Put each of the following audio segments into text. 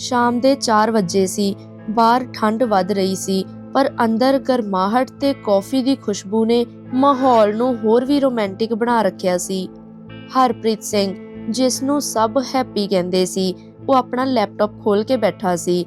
ਸ਼ਾਮ ਦੇ 4 ਵਜੇ ਸੀ। ਬਾਹਰ ਠੰਡ ਵੱਧ ਰਹੀ ਸੀ, ਪਰ ਅੰਦਰ ਗਰਮਾਹਟ ਤੇ ਕੌਫੀ ਦੀ ਖੁਸ਼ਬੂ ਨੇ ਮਾਹੌਲ ਨੂੰ ਹੋਰ ਵੀ ਰੋਮਾਂਟਿਕ ਬਣਾ ਰੱਖਿਆ ਸੀ। ਹਰਪ੍ਰੀਤ ਸਿੰਘ, ਜਿਸ ਨੂੰ ਸਭ ਹੈਪੀ ਕਹਿੰਦੇ ਸੀ, ਉਹ ਆਪਣਾ ਲੈਪਟਾਪ ਖੋਲ ਕੇ ਬੈਠਾ ਸੀ।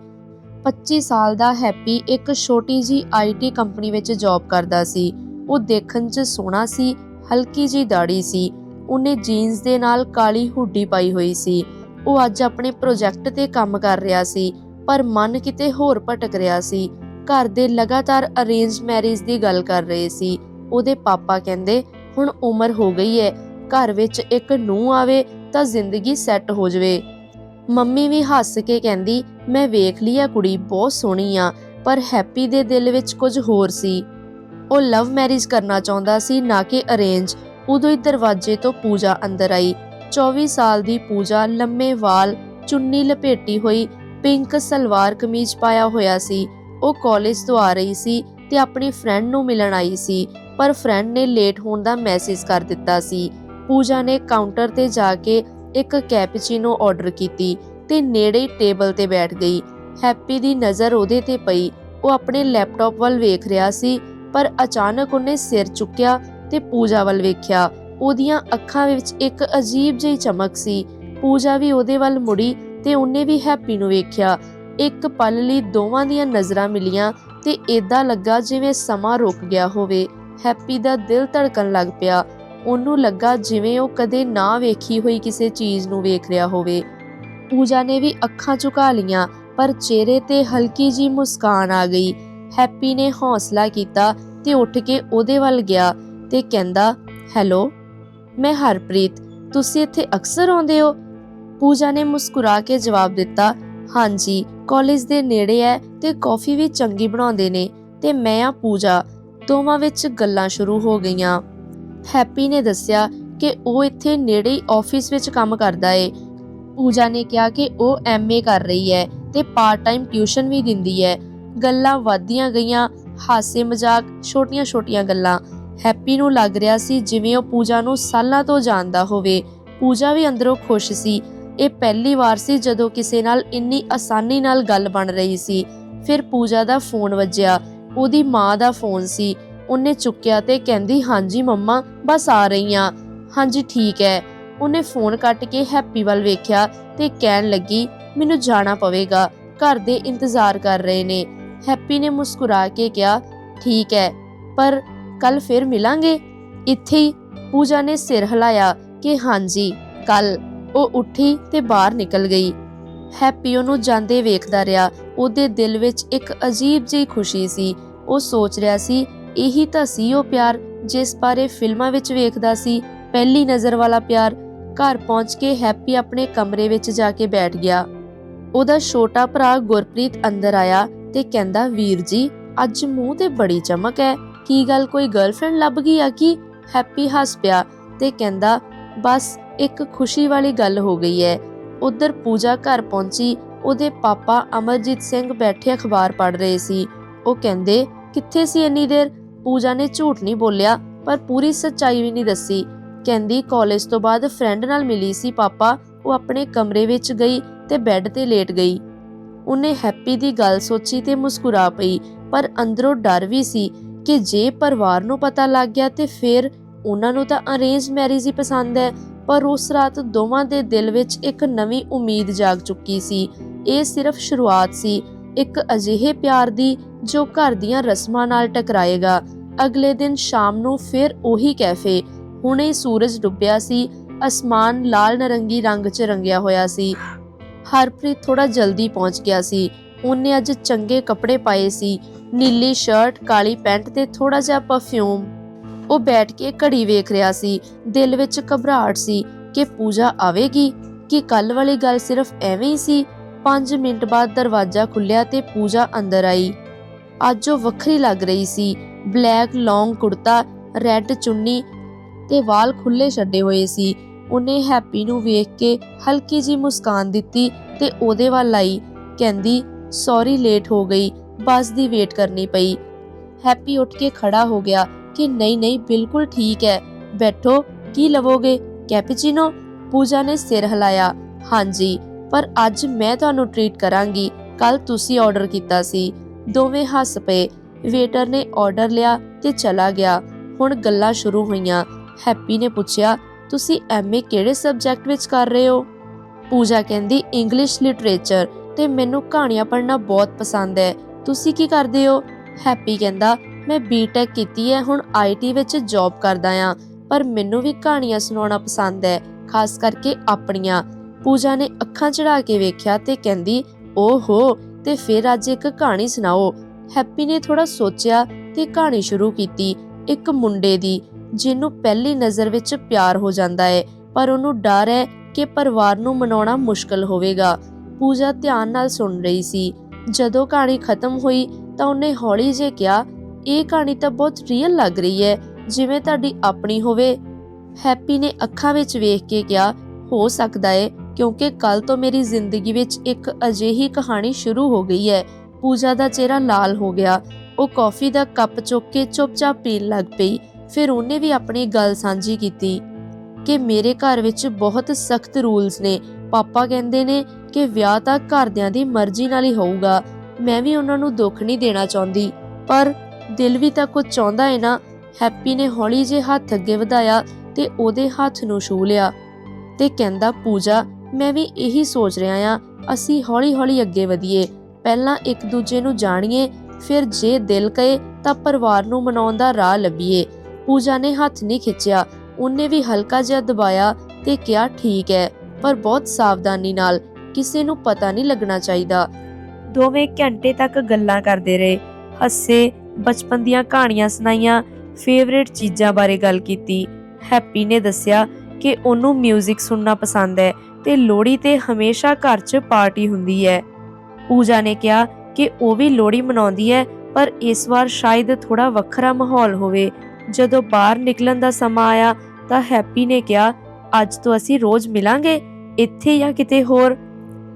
25 ਸਾਲ ਦਾ ਹੈਪੀ ਇੱਕ ਛੋਟੀ ਜੀ ਆਈਟੀ ਕੰਪਨੀ ਵਿੱਚ ਜੌਬ ਕਰਦਾ ਸੀ। ਉਹ ਦੇਖਣ 'ਚ ਸੋਹਣਾ ਸੀ, ਹਲਕੀ ਜੀ ਦਾੜੀ ਸੀ। ਉਹਨੇ ਜੀਨਸ ਦੇ ਨਾਲ ਕਾਲੀ ਹੁੱਡੀ ਪਾਈ ਹੋਈ ਸੀ। ਉਹ ਅੱਜ ਆਪਣੇ ਪ੍ਰੋਜੈਕਟ ਤੇ ਕੰਮ ਕਰ ਰਿਹਾ ਸੀ, ਪਰ ਮਨ ਕਿਤੇ ਹੋਰ ਭਟਕ ਰਿਹਾ ਸੀ। ਘਰ ਦੇ ਲਗਾਤਾਰ ਅਰੇਂਜ ਮੈਰਿਜ ਦੀ ਗੱਲ ਕਰ ਰਹੇ ਸੀ। ਉਹਦੇ ਪਾਪਾ ਕਹਿੰਦੇ, ਹੁਣ ਉਮਰ ਹੋ ਗਈ ਹੈ ਘਰ ਵਿੱਚ ਇੱਕ ਨੂੰਹ ਆਵੇ ਤਾਂ ਜ਼ਿੰਦਗੀ ਸੈੱਟ ਹੋ ਜਾਵੇ। ਮੰਮੀ ਵੀ ਹੱਸ ਕੇ ਕਹਿੰਦੀ, ਮੈਂ ਵੇਖ ਲਈ ਆ ਕੁੜੀ, ਬਹੁਤ ਸੋਹਣੀ ਆ, ਪਰ ਹੈਪੀ ਦੇ ਦਿਲ ਵਿੱਚ ਕੁਝ ਹੋਰ ਸੀ। ਉਹ ਲਵ ਮੈਰਿਜ ਕਰਨਾ ਚਾਹੁੰਦਾ ਸੀ, ਨਾ ਕਿ ਅਰੇਂਜ ਉਦੋਂ ਹੀ ਦਰਵਾਜ਼ੇ ਤੋਂ ਪੂਜਾ ਅੰਦਰ ਆਈ। 24 ਸਾਲ ਦੀ ਪੂਜਾ ਲੰਮੇ ਵਾਲ, ਚੁੰਨੀ ਲਪੇਟੀ ਹੋਈ, ਪਿੰਕ ਸਲਵਾਰ ਕਮੀਜ਼ ਪਾਇਆ ਹੋਇਆ ਸੀ। ਉਹ ਕਾਲਜ ਤੋਂ ਆ ਰਹੀ ਸੀ ਤੇ ਆਪਣੀ ਫਰੈਂਡ ਨੂੰ ਮਿਲਣ ਆਈ ਸੀ, ਪਰ ਫਰੈਂਡ ਨੇ ਲੇਟ ਹੋਣ ਦਾ ਮੈਸੇਜ ਕਰ ਦਿੱਤਾ ਸੀ। ਪੂਜਾ ਨੇ ਕਾਊਂਟਰ ਤੇ ਜਾ ਕੇ ਇੱਕ ਕੈਪਚੀਨੋ ਆਰਡਰ ਕੀਤੀ ਤੇ ਨੇੜੇ ਹੀ ਟੇਬਲ ਤੇ ਬੈਠ ਗਈ। ਹੈਪੀ ਦੀ ਨਜ਼ਰ ਉਹਦੇ ਤੇ ਪਈ। ਉਹ ਆਪਣੇ ਲੈਪਟਾਪ ਵੱਲ ਵੇਖ ਰਿਹਾ ਸੀ, ਪਰ ਅਚਾਨਕ ਉਹਨੇ ਸਿਰ ਚੁੱਕਿਆ ਤੇ ਪੂਜਾ ਵੱਲ ਵੇਖਿਆ। ਉਹਦੀਆਂ ਅੱਖਾਂ ਵਿੱਚ ਇੱਕ ਅਜੀਬ ਜਿਹੀ ਚਮਕ ਸੀ। ਪੂਜਾ ਵੀ ਉਹਦੇ ਵੱਲ ਮੁੜੀ ਤੇ ਉਹਨੇ ਵੀ ਹੈਪੀ ਨੂੰ ਵੇਖਿਆ। ਇੱਕ ਪਲ ਲਈ ਦੋਵਾਂ ਦੀਆਂ ਨਜ਼ਰਾਂ ਮਿਲੀਆਂ ਤੇ ਏਦਾਂ ਲੱਗਾ ਜਿਵੇਂ ਸਮਾਂ ਰੁਕ ਗਿਆ ਹੋਵੇ। ਹੈਪੀ ਦਾ ਦਿਲ ਧੜਕਣ ਲੱਗ ਪਿਆ। ਉਹਨੂੰ ਲੱਗਾ ਜਿਵੇਂ ਉਹ ਕਦੇ ਨਾ ਵੇਖੀ ਹੋਈ ਕਿਸੇ ਚੀਜ਼ ਨੂੰ ਵੇਖ ਰਿਹਾ ਹੋਵੇ। ਪੂਜਾ ਨੇ ਵੀ ਅੱਖਾਂ ਝੁਕਾ ਲੀਆਂ ਪਰ ਚਿਹਰੇ ਤੇ ਹਲਕੀ ਜੀ ਮੁਸਕਾਨ ਆ ਗਈ। ਹੈਪੀ ਨੇ ਹੌਸਲਾ ਕੀਤਾ ਤੇ ਉੱਠ ਕੇ ਉਹਦੇ ਵੱਲ ਗਿਆ ਤੇ ਕਹਿੰਦਾ, ਹੈਲੋ? ਮੈਂ ਹਰਪ੍ਰੀਤ, ਤੁਸੀਂ ਇੱਥੇ ਅਕਸਰ ਆਉਂਦੇ ਹੋ? ਪੂਜਾ ਨੇ ਮੁਸਕਰਾ ਕੇ ਜਵਾਬ ਦਿੱਤਾ, ਹਾਂਜੀ, ਕਾਲਜ ਦੇ ਨੇੜੇ ਹੈ ਤੇ ਕਾਫੀ ਵੀ ਚੰਗੀ ਬਣਾਉਂਦੇ ਨੇ ਤੇ ਮੈਂ ਆ ਪੂਜਾ। ਦੋਵਾਂ ਵਿੱਚ ਗੱਲਾਂ ਸ਼ੁਰੂ ਹੋ ਗਈਆਂ। ਹੈਪੀ ਨੇ ਦੱਸਿਆ ਕਿ ਉਹ ਇੱਥੇ ਨੇੜੇ ਹੀ ਆਫਿਸ ਵਿੱਚ ਕੰਮ ਕਰਦਾ ਏ। ਪੂਜਾ ਨੇ ਕਿਹਾ ਕਿ ਉਹ ਐਮਏ ਕਰ ਰਹੀ ਹੈ ਤੇ ਪਾਰਟ ਟਾਈਮ ਟਿਊਸ਼ਨ ਵੀ ਦਿੰਦੀ ਹੈ ਗੱਲਾਂ ਵਧਦੀਆਂ ਗਈਆਂ ਹਾਸੇ ਮਜ਼ਾਕ ਛੋਟੀਆਂ-ਛੋਟੀਆਂ ਗੱਲਾਂ। ਹੈਪੀ ਨੂੰ ਲੱਗ ਰਿਹਾ ਸੀ ਜਿਵੇਂ ਉਹ ਪੂਜਾ ਨੂੰ ਸਾਲਾਂ ਤੋਂ ਜਾਣਦਾ ਹੋਵੇ। ਪੂਜਾ ਵੀ ਅੰਦਰੋਂ ਖੁਸ਼ ਸੀ। ਇਹ ਪਹਿਲੀ ਵਾਰ ਸੀ ਜਦੋਂ ਕਿਸੇ ਨਾਲ ਇੰਨੀ ਆਸਾਨੀ ਨਾਲ ਗੱਲ ਬਣ ਰਹੀ ਸੀ। ਫਿਰ ਪੂਜਾ ਦਾ ਫੋਨ ਵੱਜਿਆ। ਉਹਦੀ ਮਾਂ ਦਾ ਫੋਨ ਸੀ। ਉਹਨੇ ਚੁੱਕਿਆ ਤੇ ਕਹਿੰਦੀ, ਹਾਂਜੀ ਮੰਮਾ, ਬਸ ਆ ਰਹੀ ਆ। ਹਾਂਜੀ, ਠੀਕ ਹੈ ਉਹਨੇ ਫੋਨ ਕੱਟ ਕੇ ਹੈਪੀ ਵੱਲ ਵੇਖਿਆ ਤੇ ਕਹਿਣ ਲੱਗੀ, ਮੈਨੂੰ ਜਾਣਾ ਪਵੇਗਾ। ਘਰ ਦੇ ਇੰਤਜ਼ਾਰ ਕਰ ਰਹੇ ਨੇ। ਹੈਪੀ ਨੇ ਮੁਸਕਰਾ ਕੇ ਕਿਹਾ, ਠੀਕ ਹੈ ਪਰ ਕੱਲ ਫਿਰ ਮਿਲਾਂਗੇ। ਇੱਥੇ ਹੀ ਪੂਜਾ ਨੇ ਸਿਰ ਹਿਲਾਇਆ ਕਿ ਹਾਂਜੀ ਕੱਲ ਉਹ ਉੱਠੀ ਤੇ ਬਾਹਰ ਨਿਕਲ ਗਈ। ਹੈਪੀ ਉਹਨੂੰ ਜਾਂਦੇ ਵੇਖਦਾ ਰਿਹਾ। ਉਹਦੇ ਦਿਲ ਵਿੱਚ ਇੱਕ ਅਜੀਬ ਜਿਹੀ ਖੁਸ਼ੀ ਸੀ। ਉਹ ਸੋਚ ਰਿਹਾ ਸੀ, ਇਹੀ ਤਾਂ ਸੀ ਉਹ ਪਿਆਰ, ਜਿਸ ਬਾਰੇ ਫਿਲਮਾਂ ਵਿੱਚ ਵੇਖਦਾ ਸੀ। ਪਹਿਲੀ ਨਜ਼ਰ ਵਾਲਾ ਪਿਆਰ। ਘਰ ਪਹੁੰਚ ਕੇ ਹੈਪੀ ਆਪਣੇ ਕਮਰੇ ਵਿੱਚ ਜਾ ਕੇ ਬੈਠ ਗਿਆ। ਉਹਦਾ ਛੋਟਾ ਭਰਾ ਗੁਰਪ੍ਰੀਤ ਅੰਦਰ ਆਇਆ ਤੇ ਕਹਿੰਦਾ, ਵੀਰ ਜੀ, ਅੱਜ ਮੂੰਹ ਤੇ ਬੜੀ ਚਮਕ ਹੈ। ਕੀ ਗੱਲ ਕੋਈ ਗਰਲਫ੍ਰੈਂਡ ਲੱਭ ਗਈ ਆ ਕੀ ਹੈਪੀ ਹੱਸ ਪਿਆ ਤੇ ਕਹਿੰਦਾ, ਬਸ, ਇੱਕ ਖੁਸ਼ੀ ਵਾਲੀ ਗੱਲ ਹੋ ਗਈ ਹੈ ਉਧਰ ਪੂਜਾ ਘਰ ਪਹੁੰਚੀ, ਉਹਦੇ ਪਾਪਾ ਅਮਰਜੀਤ ਸਿੰਘ ਬੈਠੇ ਅਖਬਾਰ ਪੜ੍ਹ ਰਹੇ ਸੀ। ਉਹ ਕਹਿੰਦੇ, ਕਿੱਥੇ ਸੀ ਇੰਨੀ ਦੇਰ? ਪੂਜਾ ਨੇ ਝੂਠ ਨਹੀਂ ਬੋਲਿਆ, ਪਰ ਪੂਰੀ ਸੱਚਾਈ ਵੀ ਨਹੀਂ ਦੱਸੀ। ਕਹਿੰਦੀ, ਕਾਲਜ ਤੋਂ ਬਾਅਦ ਫਰੈਂਡ ਨਾਲ ਮਿਲੀ ਸੀ ਪਾਪਾ, ਉਹ ਆਪਣੇ ਕਮਰੇ ਵਿੱਚ ਗਈ ਤੇ ਬੈੱਡ ਤੇ ਲੇਟ ਗਈ। ਉਹਨੇ ਹੈਪੀ ਦੀ ਗੱਲ ਸੋਚੀ ਤੇ ਮੁਸਕਰਾ ਪਈ, ਪਰ ਅੰਦਰੋਂ ਡਰ ਵੀ ਸੀ ਕਿ ਜੇ ਪਰਿਵਾਰ ਨੂੰ ਪਤਾ ਲੱਗ ਗਿਆ ਤੇ ਫਿਰ ਉਹਨਾਂ ਨੂੰ ਤਾਂ ਅਰੇਂਜ ਮੈਰਿਜ ਹੀ ਪਸੰਦ ਹੈ, ਪਰ ਉਸ ਰਾਤ ਦੋਵਾਂ ਦੇ ਦਿਲ ਵਿੱਚ ਇੱਕ ਨਵੀਂ ਉਮੀਦ ਜਾਗ ਚੁੱਕੀ ਸੀ। ਇਹ ਸਿਰਫ ਸ਼ੁਰੂਆਤ ਸੀ, ਇੱਕ ਅਜਿਹੇ ਪਿਆਰ ਦੀ ਜੋ ਘਰ ਦੀਆਂ ਰਸਮਾਂ ਨਾਲ ਟਕਰਾਏਗਾ। ਅਗਲੇ ਦਿਨ ਸ਼ਾਮ ਨੂੰ ਫਿਰ ਉਹੀ ਕੈਫੇ, ਹੁਣੇ ਸੂਰਜ ਡੁੱਬਿਆ ਸੀ, ਅਸਮਾਨ ਲਾਲ ਨਰੰਗੀ ਰੰਗ 'ਚ ਰੰਗਿਆ ਹੋਇਆ ਸੀ। ਹਰਪ੍ਰੀਤ ਥੋੜਾ ਜਲਦੀ ਪਹੁੰਚ ਗਿਆ ਸੀ, ਉਹਨੇ ਅੱਜ ਚੰਗੇ ਕੱਪੜੇ ਪਾਏ ਸੀ। ਨੀਲੀ ਸ਼ਰਟ, ਕਾਲੀ ਪੈਂਟ ਤੇ ਥੋੜਾ ਜਿਹਾ ਪਰਫਿਊਮ ਉਹ ਬੈਠ ਕੇ ਘੜੀ ਵੇਖ ਰਿਹਾ ਸੀ। ਦਿਲ ਵਿੱਚ ਘਬਰਾਹਟ ਸੀ ਕਿ ਪੂਜਾ ਆਵੇਗੀ? ਕਿ ਕੱਲ ਵਾਲੀ ਗੱਲ ਸਿਰਫ ਐਵੇਂ ਹੀ ਸੀ? 5 ਮਿੰਟ ਬਾਅਦ ਦਰਵਾਜ਼ਾ ਖੁੱਲਿਆ ਤੇ ਪੂਜਾ ਅੰਦਰ ਆਈ। ਅੱਜ ਉਹ ਵੱਖਰੀ ਲੱਗ ਰਹੀ ਸੀ। ਬਲੈਕ, ਲੌਂਗ ਕੁੜਤਾ, ਰੈੱਡ ਚੁੰਨੀ ਤੇ ਵਾਲ ਖੁੱਲੇ ਛੱਡੇ ਹੋਏ ਸੀ। ਉਹਨੇ ਹੈਪੀ ਨੂੰ ਵੇਖ ਕੇ ਹਲਕੀ ਜੀ ਮੁਸਕਾਨ ਦਿੱਤੀ ਤੇ ਉਹਦੇ ਵੱਲ ਆਈ। ਕਹਿੰਦੀ ਸੌਰੀ ਲੇਟ ਹੋ ਗਈ। ਬੱਸ ਦੀ ਵੇਟ ਕਰਨੀ ਪਈ। ਹੈਪੀ ਉੱਠ ਕੇ ਖੜਾ ਹੋ ਗਿਆ ਕਿ ਨਹੀਂ ਨਹੀਂ, ਬਿਲਕੁਲ ਠੀਕ ਹੈ। ਬੈਠੋ, ਕੀ ਲਵੋਗੇ? ਕੈਪਚੀਨੋ? ਪੂਜਾ ਨੇ ਸਿਰ ਹਿਲਾਇਆ। ਹਾਂਜੀ, ਪਰ ਅੱਜ ਮੈਂ ਤੁਹਾਨੂੰ ਟ੍ਰੀਟ ਕਰਾਂਗੀ। ਕੱਲ ਤੁਸੀਂ ਆਰਡਰ ਕੀਤਾ ਸੀ। ਦੋਵੇਂ ਹੱਸ ਪਏ। ਵੇਟਰ ਨੇ ਆਰਡਰ ਲਿਆ ਤੇ ਚਲਾ ਗਿਆ। ਹੁਣ ਗੱਲਾਂ ਸ਼ੁਰੂ ਹੋਈਆਂ। ਹੈਪੀ ਨੇ ਪੁੱਛਿਆ, ਤੁਸੀਂ ਐਮਏ ਕਿਹੜੇ ਸਬਜੈਕਟ ਵਿੱਚ ਕਰ ਰਹੇ ਹੋ? ਪੂਜਾ ਕਹਿੰਦੀ, ਇੰਗਲਿਸ਼ ਲਿਟਰੇਚਰ ਤੇ ਮੈਨੂੰ ਕਹਾਣੀਆਂ ਪੜ੍ਹਨਾ ਬਹੁਤ ਪਸੰਦ ਹੈ। ਤੁਸੀਂ ਕੀ ਕਰਦੇ ਹੋ? ਹੈਪੀ ਕਹਿੰਦਾ, ਮੈਂ ਬੀਟੈਕ ਕੀਤੀ ਹੈ, ਹੁਣ ਆਈਟੀ ਵਿੱਚ ਜੌਬ ਕਰਦਾ ਆ ਪਰ ਮੈਨੂੰ ਵੀ ਕਹਾਣੀਆਂ ਸੁਣਾਉਣਾ ਪਸੰਦ ਹੈ, ਖਾਸ ਕਰਕੇ ਆਪਣੀਆਂ। ਪੂਜਾ ਨੇ ਅੱਖਾਂ ਚੜਾ ਕੇ ਵੇਖਿਆ ਤੇ ਕਹਿੰਦੀ, ਓਹੋ, ਤੇ ਫਿਰ ਅੱਜ ਇੱਕ ਕਹਾਣੀ ਸੁਣਾਓ। ਹੈਪੀ ਨੇ ਥੋੜਾ ਸੋਚਿਆ ਤੇ ਕਹਾਣੀ ਸ਼ੁਰੂ ਕੀਤੀ, ਇੱਕ ਮੁੰਡੇ ਦੀ, ਜਿਹਨੂੰ ਪਹਿਲੀ ਨਜ਼ਰ ਵਿੱਚ ਪਿਆਰ ਹੋ ਜਾਂਦਾ ਹੈ, ਪਰ ਉਹਨੂੰ ਡਰ ਹੈ ਕਿ ਪਰਿਵਾਰ ਨੂੰ ਮਨਾਉਣਾ ਮੁਸ਼ਕਲ ਹੋਵੇਗਾ। ਪੂਜਾ ਧਿਆਨ ਨਾਲ ਸੁਣ ਰਹੀ ਸੀ। ਜਦੋਂ ਕਹਾਣੀ ਖਤਮ ਹੋਈ ਤਾਂ ਉਹਨੇ ਹੌਲੀ ਜਿਹੇ ਕਿਹਾ, ਇਹ ਕਹਾਣੀ ਤਾਂ ਬਹੁਤ ਰੀਅਲ ਲੱਗ ਰਹੀ ਹੈ, ਜਿਵੇਂ ਤੁਹਾਡੀ ਆਪਣੀ ਹੋਵੇ। ਹੈਪੀ ਨੇ ਅੱਖਾਂ ਵਿੱਚ ਵੇਖ ਕੇ ਕਿਹਾ, ਹੋ ਸਕਦਾ ਹੈ ਕਿਉਂਕਿ ਕੱਲ ਤੋਂ ਮੇਰੀ ਜ਼ਿੰਦਗੀ ਵਿੱਚ ਇੱਕ ਅਜਿਹੀ ਕਹਾਣੀ ਸ਼ੁਰੂ ਹੋ ਗਈ ਹੈ। ਪੂਜਾ ਦਾ ਚਿਹਰਾ ਲਾਲ ਹੋ ਗਿਆ, ਉਹ ਕੌਫੀ ਦਾ ਕੱਪ ਚੁੱਕ ਕੇ ਚੁੱਪਚਾਪ ਪੀਣ ਲੱਗ ਪਈ, ਫਿਰ ਉਹਨੇ ਵੀ ਆਪਣੀ ਗੱਲ ਸਾਂਝੀ ਕੀਤੀ ਕਿ ਮੇਰੇ ਘਰ ਵਿੱਚ ਬਹੁਤ ਸਖਤ ਰੂਲਸ ਨੇ, ਪਾਪਾ ਕਹਿੰਦੇ ਨੇ ਕਿ ਵਿਆਹ ਤਾਂ ਘਰਦਿਆਂ ਦੀ ਮਰਜ਼ੀ ਨਾਲ ਹੀ ਹੋਊਗਾ। ਮੈਂ ਵੀ ਉਹਨਾਂ ਨੂੰ ਦੁੱਖ ਨਹੀਂ ਦੇਣਾ ਚਾਹੁੰਦੀ। ਪਰ ਦਿਲ ਵੀ ਤਾਂ ਕੁਝ ਚਾਹੁੰਦਾ ਹੈ ਨਾ। ਹੈਪੀ ਨੇ ਹੌਲੀ ਜਿਹੇ ਹੱਥ ਅੱਗੇ ਵਧਾਇਆ ਤੇ ਉਹਦੇ ਹੱਥ ਨੂੰ ਛੂ ਲਿਆ ਤੇ ਕਹਿੰਦਾ, ਪੂਜਾ, ਮੈਂ ਵੀ ਇਹੀ ਸੋਚ ਰਿਹਾ ਆ। ਅਸੀਂ ਹੌਲੀ-ਹੌਲੀ ਅੱਗੇ ਵਧੀਏ। ਪਹਿਲਾਂ ਇੱਕ ਦੂਜੇ ਨੂੰ ਜਾਣੀਏ, ਫਿਰ ਜੇ ਦਿਲ ਕਹੇ ਤਾਂ ਪਰਿਵਾਰ ਨੂੰ ਮਨਾਉਣ ਦਾ ਰਾਹ ਲੱਭੀਏ। ਪੂਜਾ ਨੇ ਹੱਥ ਨਹੀਂ ਖਿੱਚਿਆ। ਉਹਨੇ ਵੀ ਹਲਕਾ ਜਿਹਾ ਦਬਾਇਆ ਤੇ ਕਿਹਾ, ਠੀਕ ਹੈ, ਪਰ ਬਹੁਤ ਸਾਵਧਾਨੀ ਨਾਲ। ਕਿਸੇ ਨੂੰ ਪਤਾ ਨਹੀਂ ਲੱਗਣਾ ਚਾਹੀਦਾ। ਦੋਵੇਂ ਘੰਟੇ ਤੱਕ ਗੱਲਾਂ ਕਰਦੇ ਰਹੇ। ਹੱਸੇ, ਬਚਪਨ ਦੀਆਂ ਕਹਾਣੀਆਂ ਸੁਣਾਈਆਂ ਫੇਵਰੇਟ ਚੀਜ਼ਾਂ ਬਾਰੇ ਗੱਲ ਕੀਤੀ। ਹੈਪੀ ਨੇ ਦੱਸਿਆ ਕਿ ਉਹਨੂੰ 뮤직 ਸੁਣਨਾ ਪਸੰਦ ਹੈ ਤੇ ਲੋਹੜੀ ਤੇ ਹਮੇਸ਼ਾ ਘਰ 'ਚ ਪਾਰਟੀ ਹੁੰਦੀ ਹੈ। ਪੂਜਾ ਨੇ ਕਿਹਾ ਕਿ ਉਹ ਵੀ ਲੋਹੜੀ ਮਨਾਉਂਦੀ ਹੈ, ਪਰ ਇਸ ਵਾਰ ਸ਼ਾਇਦ ਥੋੜਾ ਵੱਖਰਾ ਮਾਹੌਲ ਹੋਵੇ। ਜਦੋਂ ਬਾਹਰ ਨਿਕਲਣ ਦਾ ਸਮਾਂ ਆਇਆ ਤਾਂ ਹੈਪੀ ਨੇ ਕਿਹਾ, ਅੱਜ ਤੋਂ ਅਸੀਂ ਰੋਜ਼ ਮਿਲਾਂਗੇ? ਇੱਥੇ ਜਾਂ ਕਿਤੇ ਹੋਰ?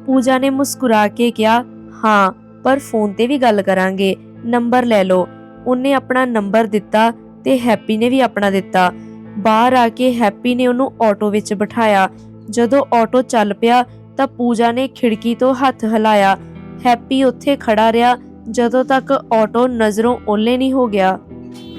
ਪੂਜਾ ਨੇ ਮੁਸਕਰਾ ਕੇ ਕਿਹਾ, ਹਾਂ, ਪਰ ਫੋਨ ਤੇ ਵੀ ਗੱਲ ਕਰਾਂਗੇ। ਨੰਬਰ ਲੈ ਲਓ। ਉਹਨੇ ਆਪਣਾ ਨੰਬਰ ਦਿੱਤਾ ਤੇ ਹੈਪੀ ਨੇ ਵੀ ਆਪਣਾ ਦਿੱਤਾ। ਬਾਹਰ ਆ ਕੇ ਹੈਪੀ ਨੇ ਉਹਨੂੰ ਆਟੋ ਵਿੱਚ ਬਿਠਾਇਆ। ਜਦੋਂ ਆਟੋ ਚੱਲ ਪਿਆ ਤਾਂ ਪੂਜਾ ਨੇ ਖਿੜਕੀ ਤੋਂ ਹੱਥ ਹਿਲਾਇਆ। ਹੈਪੀ ਉੱਥੇ ਖੜਾ ਰਿਹਾ, ਜਦੋਂ ਤੱਕ ਆਟੋ ਨਜ਼ਰੋਂ ਓਲੇ ਨਹੀਂ ਹੋ ਗਿਆ।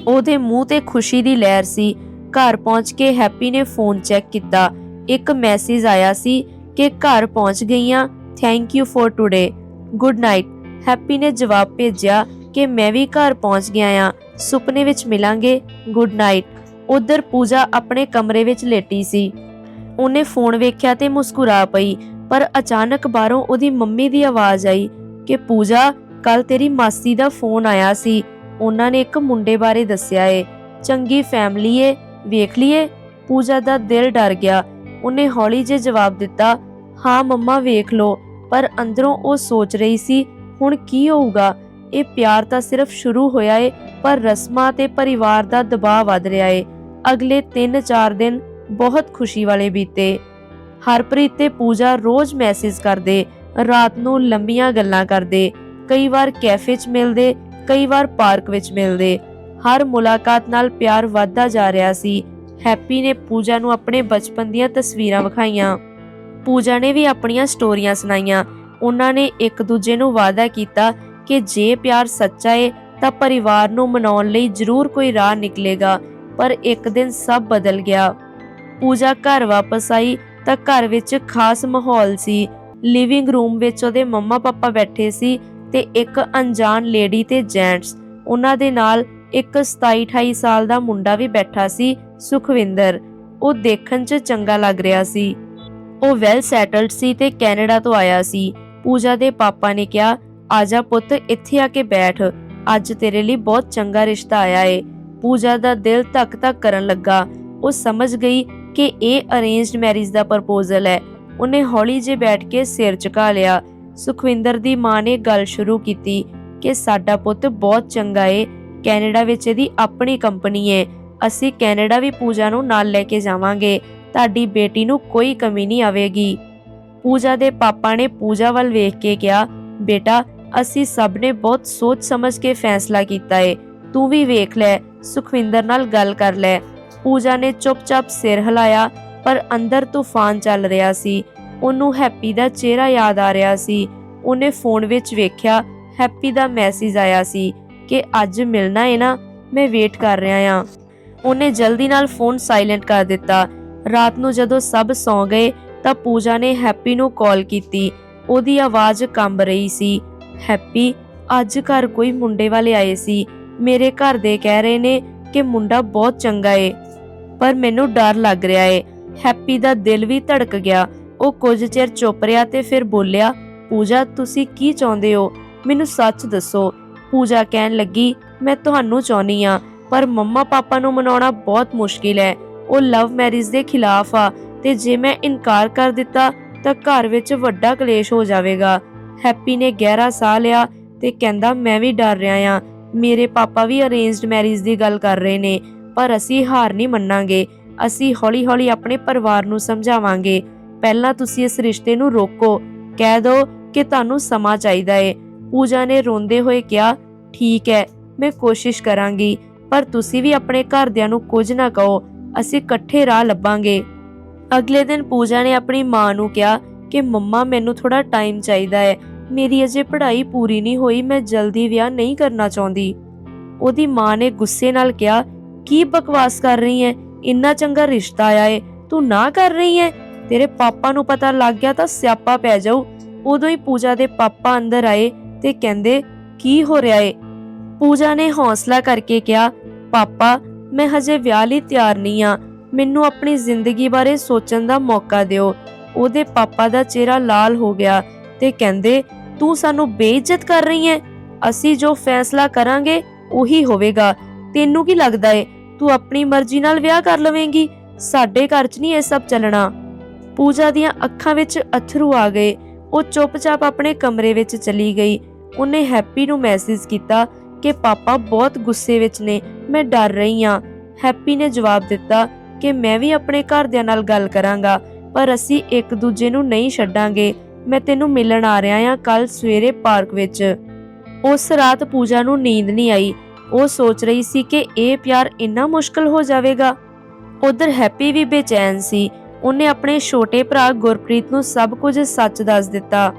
ਉਹਦੇ ਮੂੰਹ ਤੇ ਖੁਸ਼ੀ ਦੀ ਲਹਿਰ ਸੀ। ਘਰ ਪਹੁੰਚ ਕੇ ਹੈਪੀ ਨੇ ਫੋਨ ਚੈੱਕ ਕੀਤਾ। ਇੱਕ ਮੈਸੇਜ ਆਇਆ ਸੀ ਕਿ ਘਰ ਪਹੁੰਚ ਗਈਆਂ। Thank you for today good night Happy ਨੇ ਜਵਾਬ ਭੇਜਿਆ ਕਿ ਮੈਂ ਵੀ ਘਰ ਪਹੁੰਚ ਗਿਆ ਆ ਸੁਪਨੇ ਵਿੱਚ ਮਿਲਾਂਗੇ। ਗੁੱਡ ਨਾਈਟ ਉਧਰ ਪੂਜਾ ਆਪਣੇ ਕਮਰੇ ਵਿੱਚ ਲੇਟੀ ਸੀ। ਉਹਨੇ ਫੋਨ ਵੇਖਿਆ ਤੇ ਮੁਸਕਰਾ ਪਈ, ਪਰ ਅਚਾਨਕ ਬਾਹਰੋਂ ਉਹਦੀ ਮੰਮੀ ਦੀ ਆਵਾਜ਼ ਆਈ ਕਿ, ਪੂਜਾ ਕੱਲ ਤੇਰੀ ਮਾਸੀ ਦਾ ਫੋਨ ਆਇਆ ਸੀ। ਉਹਨਾਂ ਨੇ ਇੱਕ ਮੁੰਡੇ ਬਾਰੇ ਦੱਸਿਆ ਏ। ਚੰਗੀ ਫੈਮਿਲੀ ਏ। ਵੇਖ ਲਈਏ। ਪੂਜਾ ਦਾ ਦਿਲ ਡਰ ਗਿਆ। ਉਹਨੇ ਹੌਲੀ ਜੇ ਜਵਾਬ ਦਿੱਤਾ, ਹਾਂ, ਮੰਮਾ, ਵੇਖ ਲੋ ਪਰ ਅੰਦਰੋਂ ਉਹ ਸੋਚ ਰਹੀ ਸੀ, ਹੁਣ ਕੀ ਹੋਊਗਾ? ਇਹ ਪਿਆਰ ਤਾਂ ਸਿਰਫ ਸ਼ੁਰੂ ਹੋਇਆ ਏ, ਪਰ ਰਸਮਾਂ ਤੇ ਪਰਿਵਾਰ ਦਾ ਦਬਾਅ ਵੱਧ ਰਿਹਾ ਏ। ਅਗਲੇ 3-4 ਦਿਨ ਬਹੁਤ ਖੁਸ਼ੀ ਵਾਲੇ ਬੀਤੇ। ਹਰਪ੍ਰੀਤ ਤੇ ਪੂਜਾ ਰੋਜ਼ ਮੈਸੇਜ ਕਰਦੇ, ਰਾਤ ਨੂੰ ਲੰਬੀਆਂ ਗੱਲਾਂ ਕਰਦੇ, ਕਈ ਵਾਰ ਕੈਫੇ 'ਚ ਮਿਲਦੇ, ਕਈ ਵਾਰ ਪਾਰਕ ਵਿੱਚ ਮਿਲਦੇ। ਹਰ ਮੁਲਾਕਾਤ ਨਾਲ ਪਿਆਰ ਵੱਧਦਾ ਜਾ ਰਿਹਾ ਸੀ। ਹੈਪੀ ਨੇ ਪੂਜਾ ਨੂੰ ਆਪਣੇ ਬਚਪਨ ਦੀਆਂ ਤਸਵੀਰਾਂ ਵਿਖਾਈਆਂ। ਪੂਜਾ ਨੇ ਵੀ ਆਪਣੀਆਂ ਸਟੋਰੀਆਂ ਸੁਣਾਈਆਂ। ਉਹਨਾਂ ਨੇ ਇੱਕ ਦੂਜੇ ਨੂੰ ਵਾਅਦਾ ਕੀਤਾ ਕਿ ਜੇ ਪਿਆਰ ਸੱਚਾ ਏ, ਤਾਂ ਪਰਿਵਾਰ ਨੂੰ ਮਨਾਉਣ ਲਈ ਜ਼ਰੂਰ ਕੋਈ ਰਾਹ ਨਿਕਲੇਗਾ, ਪਰ ਇੱਕ ਦਿਨ ਸਭ ਬਦਲ ਗਿਆ। ਪੂਜਾ ਘਰ ਵਾਪਸ ਆਈ ਤਾਂ ਘਰ ਵਿੱਚ ਖਾਸ ਮਾਹੌਲ ਸੀ। ਲਿਵਿੰਗ ਰੂਮ ਵਿੱਚ ਉਹਦੇ ਮੰਮਾ ਪਾਪਾ ਬੈਠੇ ਸੀ ਤੇ ਇੱਕ ਅਣਜਾਣ ਲੇਡੀ ਤੇ ਜੈਂਟਸ। ਉਹਨਾਂ ਦੇ ਨਾਲ ਇੱਕ 27-28 ਸਾਲ ਦਾ ਮੁੰਡਾ ਵੀ ਬੈਠਾ ਸੀ, ਸੁਖਵਿੰਦਰ। ਉਹ ਦੇਖਣ 'ਚ ਚੰਗਾ ਲੱਗ ਰਿਹਾ ਸੀ। ਉਹ ਵੈਲ ਸੈਟਲਡ ਸੀ ਤੇ ਕੈਨੇਡਾ ਤੋਂ ਆਇਆ ਸੀ। ਪੂਜਾ ਦੇ ਪਾਪਾ ਨੇ ਕਿਹਾ, ਆਜਾ ਪੁੱਤ, ਇੱਥੇ ਆ ਕੇ ਬੈਠ। ਅੱਜ ਤੇਰੇ ਲਈ ਬਹੁਤ ਚੰਗਾ ਰਿਸ਼ਤਾ ਆਇਆ ਏ। ਪੂਜਾ ਦਾ ਦਿਲ ਧੱਕ ਧੱਕ ਕਰਨ ਲੱਗਾ। ਉਹ ਸਮਝ ਗਈ ਕਿ ਇਹ ਅਰੇਂਜਡ ਮੈਰਿਜ ਦਾ ਪ੍ਰਪੋਜ਼ਲ ਹੈ। ਉਹਨੇ ਹੌਲੀ ਜੇ ਬੈਠ ਕੇ ਸਿਰ ਝੁਕਾ ਲਿਆ। ਸੁਖਵਿੰਦਰ ਦੀ ਮਾਂ ਨੇ ਗੱਲ ਸ਼ੁਰੂ ਕੀਤੀ ਕਿ ਸਾਡਾ ਪੁੱਤ ਬਹੁਤ ਚੰਗਾ ਏ। ਕੈਨੇਡਾ ਵਿੱਚ ਇਹਦੀ ਆਪਣੀ ਕੰਪਨੀ ਏ। ਅਸੀਂ ਕੈਨੇਡਾ ਵੀ ਪੂਜਾ ਨੂੰ ਨਾਲ ਲੈ ਕੇ ਜਾਵਾਂਗੇ। ਤੁਹਾਡੀ ਬੇਟੀ ਨੂੰ ਕੋਈ ਕਮੀ ਨਹੀਂ ਆਵੇਗੀ। ਪੂਜਾ ਦੇ ਪਾਪਾ ਨੇ ਪੂਜਾ ਵੱਲ ਵੇਖ ਕੇ ਕਿਹਾ, ਬੇਟਾ, ਅਸੀਂ ਸਭ ਨੇ ਬਹੁਤ ਸੋਚ ਸਮਝ ਕੇ ਫੈਸਲਾ ਕੀਤਾ ਏ। ਤੂੰ ਵੀ ਵੇਖ ਲੈ, ਸੁਖਵਿੰਦਰ ਨਾਲ ਗੱਲ ਕਰ ਲੈ। ਪੂਜਾ ਨੇ ਚੁੱਪਚਾਪ ਸਿਰ ਹਿਲਾਇਆ, ਪਰ ਅੰਦਰ ਤੂਫਾਨ ਚੱਲ ਰਿਹਾ ਸੀ। ਉਹਨੂੰ ਹੈਪੀ ਦਾ ਚਿਹਰਾ ਯਾਦ ਆ ਰਿਹਾ ਸੀ। ਉਹਨੇ ਫੋਨ ਵਿੱਚ ਵੇਖਿਆ, ਹੈਪੀ ਦਾ ਮੈਸੇਜ ਆਇਆ ਸੀ ਕਿ ਅੱਜ ਮਿਲਣਾ ਹੈ ਨਾ, ਮੈਂ ਵੇਟ ਕਰ ਰਿਹਾ ਆ। ਉਹਨੇ ਜਲਦੀ ਨਾਲ ਫੋਨ ਸਾਇਲੈਂਟ ਕਰ ਦਿੱਤਾ। ਰਾਤ ਨੂੰ ਜਦੋਂ ਸਭ ਸੌਂ ਗਏ ਤਾਂ ਪੂਜਾ ਨੇ ਹੈਪੀ ਨੂੰ ਕਾਲ ਕੀਤੀ। ਉਹਦੀ ਆਵਾਜ਼ ਕੰਬ ਰਹੀ ਸੀ। ਹੈਪੀ, ਅੱਜ ਘਰ ਕੋਈ ਮੁੰਡੇ ਵਾਲੇ ਆਏ ਸੀ। ਮੇਰੇ ਘਰ ਦੇ ਕਹਿ ਰਹੇ ਨੇ ਕਿ ਮੁੰਡਾ ਬਹੁਤ ਚੰਗਾ ਏ, ਪਰ ਮੈਨੂੰ ਡਰ ਲੱਗ ਰਿਹਾ ਏ। ਹੈਪੀ ਦਾ ਦਿਲ ਵੀ ਧੜਕ ਗਿਆ। ਉਹ ਕੁਝ ਚਿਰ ਚੁੱਪ ਰਿਹਾ ਤੇ ਫਿਰ ਬੋਲਿਆ, ਪੂਜਾ, ਤੁਸੀਂ ਕੀ ਚਾਹੁੰਦੇ ਹੋ? ਮੈਨੂੰ ਸੱਚ ਦੱਸੋ। ਪੂਜਾ ਕਹਿਣ ਲੱਗੀ, ਮੈਂ ਤੁਹਾਨੂੰ ਚਾਹੁੰਦੀ ਆ ਪਰ ਮੰਮਾ ਪਾਪਾ ਨੂੰ ਮਨਾਉਣਾ ਬਹੁਤ ਮੁਸ਼ਕਿਲ ਹੈ। ਉਹ ਲਵ ਮੈਰਿਜ ਦੇ ਖਿਲਾਫ ਆ ਤੇ ਜੇ ਮੈਂ ਇਨਕਾਰ ਕਰ ਦਿੱਤਾ ਤਾਂ ਘਰ ਵਿੱਚ ਵੱਡਾ ਕਲੇਸ਼ ਹੋ ਜਾਵੇਗਾ। ਹੈਪੀ ਨੇ ਗਹਿਰਾ ਸਾਹ ਲਿਆ ਤੇ ਕਹਿੰਦਾ, ਮੈਂ ਵੀ ਡਰ ਰਿਹਾ ਆ ਮੇਰੇ ਪਾਪਾ ਵੀ ਅਰੇਂਜਡ ਮੈਰਿਜ ਦੀ ਗੱਲ ਕਰ ਰਹੇ ਨੇ, ਪਰ ਅਸੀਂ ਹਾਰ ਨਹੀਂ ਮੰਨਾਂਗੇ। ਅਸੀਂ ਹੌਲੀ-ਹੌਲੀ ਆਪਣੇ ਪਰਿਵਾਰ ਨੂੰ ਸਮਝਾਵਾਂਗੇ। ਪਹਿਲਾਂ ਤੁਸੀਂ ਇਸ ਰਿਸ਼ਤੇ ਨੂੰ ਰੋਕੋ। ਕਹਿ ਦਿਓ ਕਿ ਤੁਹਾਨੂੰ ਸਮਾਂ ਚਾਹੀਦਾ ਏ। ਪੂਜਾ ਨੇ ਰੋਂਦੇ ਹੋਏ ਕਿਹਾ, ਠੀਕ ਹੈ, ਮੈਂ ਕੋਸ਼ਿਸ਼ ਕਰਾਂਗੀ, ਪਰ ਤੁਸੀਂ ਵੀ ਆਪਣੇ ਘਰਦਿਆਂ ਨੂੰ ਕੁਝ ਨਾ ਕਹੋ। ਅਸੀਂ ਇਕੱਠੇ ਰਾਹ ਲੱਭਾਂਗੇ। ਅਗਲੇ ਦਿਨ ਪੂਜਾ ਨੇ ਆਪਣੀ ਮਾਂ ਨੂੰ ਕਿਹਾ ਕਿ ਮੰਮਾ, ਮੈਨੂੰ ਥੋੜਾ ਟਾਈਮ ਚਾਹੀਦਾ ਹੈ। ਮੇਰੀ ਅਜੇ ਪੜ੍ਹਾਈ ਪੂਰੀ ਨਹੀਂ ਹੋਈ, ਮੈਂ ਜਲਦੀ ਵਿਆਹ ਨਹੀਂ ਕਰਨਾ ਚਾਹੁੰਦੀ। ਉਹਦੀ ਮਾਂ ਨੇ ਗੁੱਸੇ ਨਾਲ ਕਿਹਾ, ਕੀ ਬਕਵਾਸ ਕਰ ਰਹੀ ਹੈ ਇੰਨਾ ਚੰਗਾ ਰਿਸ਼ਤਾ ਆਇਆ ਏ। ਤੂੰ ਨਾ ਕਰ ਰਹੀ ਹੈ ਤੇਰੇ ਪਾਪਾ ਨੂੰ ਪਤਾ ਲੱਗ ਗਿਆ ਤਾਂ ਸਿਆਪਾ ਪੈ ਜਾਊ। ਉਦੋਂ ਹੀ ਪੂਜਾ ਦੇ ਪਾਪਾ ਅੰਦਰ ਆਏ ਤੇ ਕਹਿੰਦੇ, ਕੀ ਹੋ ਰਿਹਾ ਏ? ਪੂਜਾ ਨੇ ਹੌਸਲਾ ਕਰਕੇ ਕਿਹਾ, ਪਾਪਾ ਮੈਂ ਹਜੇ ਵਿਆਹ ਲਈ ਤਿਆਰ ਨਹੀਂ ਆ ਮੈਨੂੰ ਆਪਣੀ ਜ਼ਿੰਦਗੀ ਬਾਰੇ ਸੋਚਣ ਦਾ ਮੌਕਾ ਦਿਓ। ਉਹਦੇ ਪਾਪਾ ਦਾ ਚਿਹਰਾ ਲਾਲ ਹੋ ਗਿਆ ਤੇ ਕਹਿੰਦੇ, ਤੂੰ ਸਾਨੂੰ ਬੇਇੱਜ਼ਤ ਕਰ ਰਹੀ ਹੈ। ਅਸੀਂ ਜੋ ਫੈਸਲਾ ਕਰਾਂਗੇ, ਉਹੀ ਹੋਵੇਗਾ। ਤੈਨੂੰ ਕੀ ਲੱਗਦਾ ਏ? ਤੂੰ ਆਪਣੀ ਮਰਜ਼ੀ ਨਾਲ ਵਿਆਹ ਕਰ ਲਵੇਂਗੀ। ਸਾਡੇ ਘਰ 'ਚ ਨਹੀਂ ਇਹ ਸਭ ਚੱਲਣਾ। ਪੂਜਾ ਦੀਆਂ ਅੱਖਾਂ ਵਿੱਚ ਅਥਰੂ ਆ ਗਏ। ਉਹ ਚੁੱਪਚਾਪ ਆਪਣੇ ਕਮਰੇ ਵਿੱਚ ਚਲੀ ਗਈ। ਉਹਨੇ ਹੈਪੀ ਨੂੰ ਮੈਸੇਜ ਕੀਤਾ ਕਿ ਪਾਪਾ ਬਹੁਤ ਗੁੱਸੇ ਵਿੱਚ ਨੇ, ਮੈਂ ਡਰ ਰਹੀ ਹਾਂ। ਹੈਪੀ ਨੇ ਜਵਾਬ ਦਿੱਤਾ ਕਿ ਮੈਂ ਵੀ ਆਪਣੇ ਘਰਦਿਆਂ ਨਾਲ ਗੱਲ ਕਰਾਂਗਾ, ਪਰ ਅਸੀਂ ਇੱਕ ਦੂਜੇ ਨੂੰ ਨਹੀਂ ਛੱਡਾਂਗੇ। ਮੈਂ ਤੈਨੂੰ ਮਿਲਣ ਆ ਰਿਹਾ ਹਾਂ ਕੱਲ ਸਵੇਰੇ ਪਾਰਕ ਵਿੱਚ। ਉਸ ਰਾਤ ਪੂਜਾ ਨੂੰ ਨੀਂਦ ਨਹੀਂ ਆਈ। ਉਹ ਸੋਚ ਰਹੀ ਸੀ ਕਿ ਇਹ ਪਿਆਰ ਇੰਨਾ ਮੁਸ਼ਕਲ ਹੋ ਜਾਵੇਗਾ। ਉਧਰ ਹੈਪੀ ਵੀ ਬੇਚੈਨ ਸੀ। ਉਹਨੇ ਆਪਣੇ ਛੋਟੇ ਭਰਾ ਗੁਰਪ੍ਰੀਤ ਨੂੰ ਸਭ ਕੁਝ ਸੱਚ ਦੱਸ ਦਿੱਤਾ।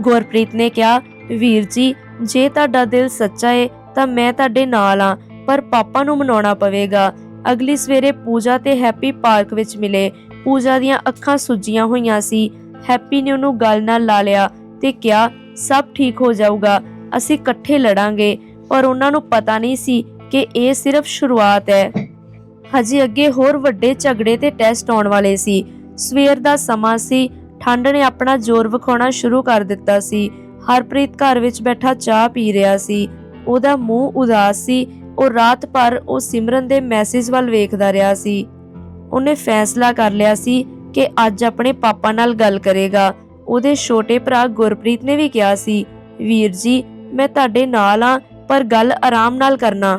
ਗੁਰਪ੍ਰੀਤ ਨੇ ਕਿਹਾ, ਵੀਰ ਜੀ ਜੇ ਤੁਹਾਡਾ ਦਿਲ ਸੱਚਾ ਏ, ਤਾਂ ਮੈਂ ਤੁਹਾਡੇ ਨਾਲ ਆ, ਪਰ ਪਾਪਾ ਨੂੰ ਮਨਾਉਣਾ ਪਵੇਗਾ। ਅਗਲੀ ਸਵੇਰੇ ਪੂਜਾ ਤੇ ਹੈਪੀ ਪਾਰਕ ਵਿੱਚ ਮਿਲੇ। ਪੂਜਾ ਦੀਆਂ ਅੱਖਾਂ ਸੁੱਜੀਆਂ ਹੋਈਆਂ ਸੀ। ਹੈਪੀ ਨੇ ਉਹਨੂੰ ਗੱਲ ਨਾਲ ਲਾ ਲਿਆ ਤੇ ਕਿਹਾ, ਸਭ ਠੀਕ ਹੋ ਜਾਊਗਾ, ਅਸੀਂ ਇਕੱਠੇ ਲੜਾਂਗੇ। ਪਰ ਉਹਨਾਂ ਨੂੰ ਪਤਾ ਨਹੀਂ ਸੀ ਕਿ ਇਹ ਸਿਰਫ ਸ਼ੁਰੂਆਤ ਹੈ। ਹਜੇ ਅੱਗੇ ਹੋਰ ਵੱਡੇ ਝਗੜੇ ਤੇ ਟੈਸਟ ਆਉਣ ਵਾਲੇ ਸੀ। ਸਵੇਰ ਦਾ ਸਮਾਂ ਸੀ। ਠੰਡ ਨੇ ਆਪਣਾ ਜ਼ੋਰ ਵਿਖਾਉਣਾ ਸ਼ੁਰੂ ਕਰ ਦਿੱਤਾ ਸੀ। ਹਰਪ੍ਰੀਤ ਘਰ ਵਿੱਚ ਬੈਠਾ ਚਾਹ ਪੀ ਰਿਹਾ ਸੀ। ਉਹਦਾ ਮੂੰਹ ਉਦਾਸ ਸੀ। ਉਹ ਰਾਤ ਭਰ ਉਹ ਸਿਮਰਨ ਦੇ ਮੈਸੇਜ ਵੱਲ ਵੇਖਦਾ ਰਿਹਾ ਸੀ। ਉਹਨੇ ਫੈਸਲਾ ਕਰ ਲਿਆ ਸੀ ਕਿ ਅੱਜ ਆਪਣੇ ਪਾਪਾ ਨਾਲ ਗੱਲ ਕਰੇਗਾ। ਉਹਦੇ ਛੋਟੇ ਭਰਾ ਗੁਰਪ੍ਰੀਤ ਨੇ ਵੀ ਕਿਹਾ ਸੀ, ਵੀਰ ਜੀ, ਮੈਂ ਤੁਹਾਡੇ ਨਾਲ ਆ ਪਰ ਗੱਲ ਆਰਾਮ ਨਾਲ ਕਰਨਾ।